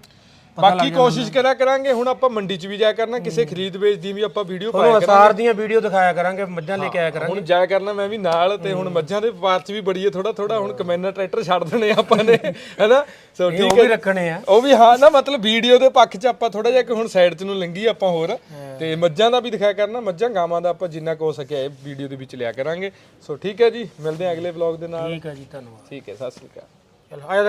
ਬਾਕੀ ਕੋਸ਼ਿਸ਼ ਕਰਿਆ ਕਰਾਂਗੇ ਹੁਣ ਆਪਾਂ ਮੰਡੀ 'ਚ ਵੀ ਜਾਇਆ ਕਰਨਾ ਕਿਸੇ ਖਰੀਦ ਵੇਚ ਦੀ ਵੀ ਆਪਾਂ ਵੀਡੀਓ ਪਾਇਆ ਤੁਹਾਨੂੰ ਅਸਾਰ ਦੀਆਂ ਵੀਡੀਓ ਦਿਖਾਇਆ ਕਰਾਂਗੇ ਮੱਝਾਂ ਲੈ ਕੇ ਆਇਆ ਕਰਾਂਗੇ ਹੁਣ ਜਾਇਆ ਕਰਨਾ ਮੈਂ ਵੀ ਨਾਲ ਤੇ ਹੁਣ ਮੱਝਾਂ ਦੇ ਵਪਾਰ 'ਚ ਵੀ ਬੜੀਏ ਥੋੜਾ ਥੋੜਾ ਹੁਣ ਕਮੈਨਾ ਟਰੈਕਟਰ ਛੱਡ ਦੇਣੇ ਆਪਾਂ ਨੇ ਹੈਨਾ? ਸੋ ਇਹ ਠੀਕ ਉਹ ਹੈ ਵੀ ਰੱਖਣੇ ਆ। ਉਹ ਵੀ ਹਾਂ ਨਾ ਮਤਲਬ ਵੀਡੀਓ ਦੇ ਪੱਖ 'ਚ ਆਪਾਂ ਥੋੜਾ ਜਿਹਾ ਕਿ ਹੁਣ ਸਾਈਡ 'ਚ ਨੂੰ ਲੰਗੀ ਆਪਾਂ ਹੋਰ। ਤੇ ਮੱਝਾਂ ਦਾ ਵੀ ਦਿਖਾਇਆ ਕਰਨਾ ਮੱਝਾਂ ਗਾਵਾਂ ਦਾ ਆਪਾਂ ਜਿੰਨਾ ਕੁ ਹੋ ਸਕਿਆ ਇਹ ਵੀਡੀਓ ਦੇ ਵਿੱਚ ਲਿਆ ਕਰਾਂਗੇ। ਸੋ ਠੀਕ ਹੈ ਜੀ ਮਿਲਦੇ ਹਾਂ ਅਗਲੇ ਵਲੌਗ ਦੇ ਨਾਲ। ਠੀਕ ਹੈ ਜੀ ਧੰਨਵਾਦ। ਠੀਕ ਹੈ ਸਤਿ ਸ੍ਰੀ ਅਕਾਲ। ਚਲ ਆਇਆ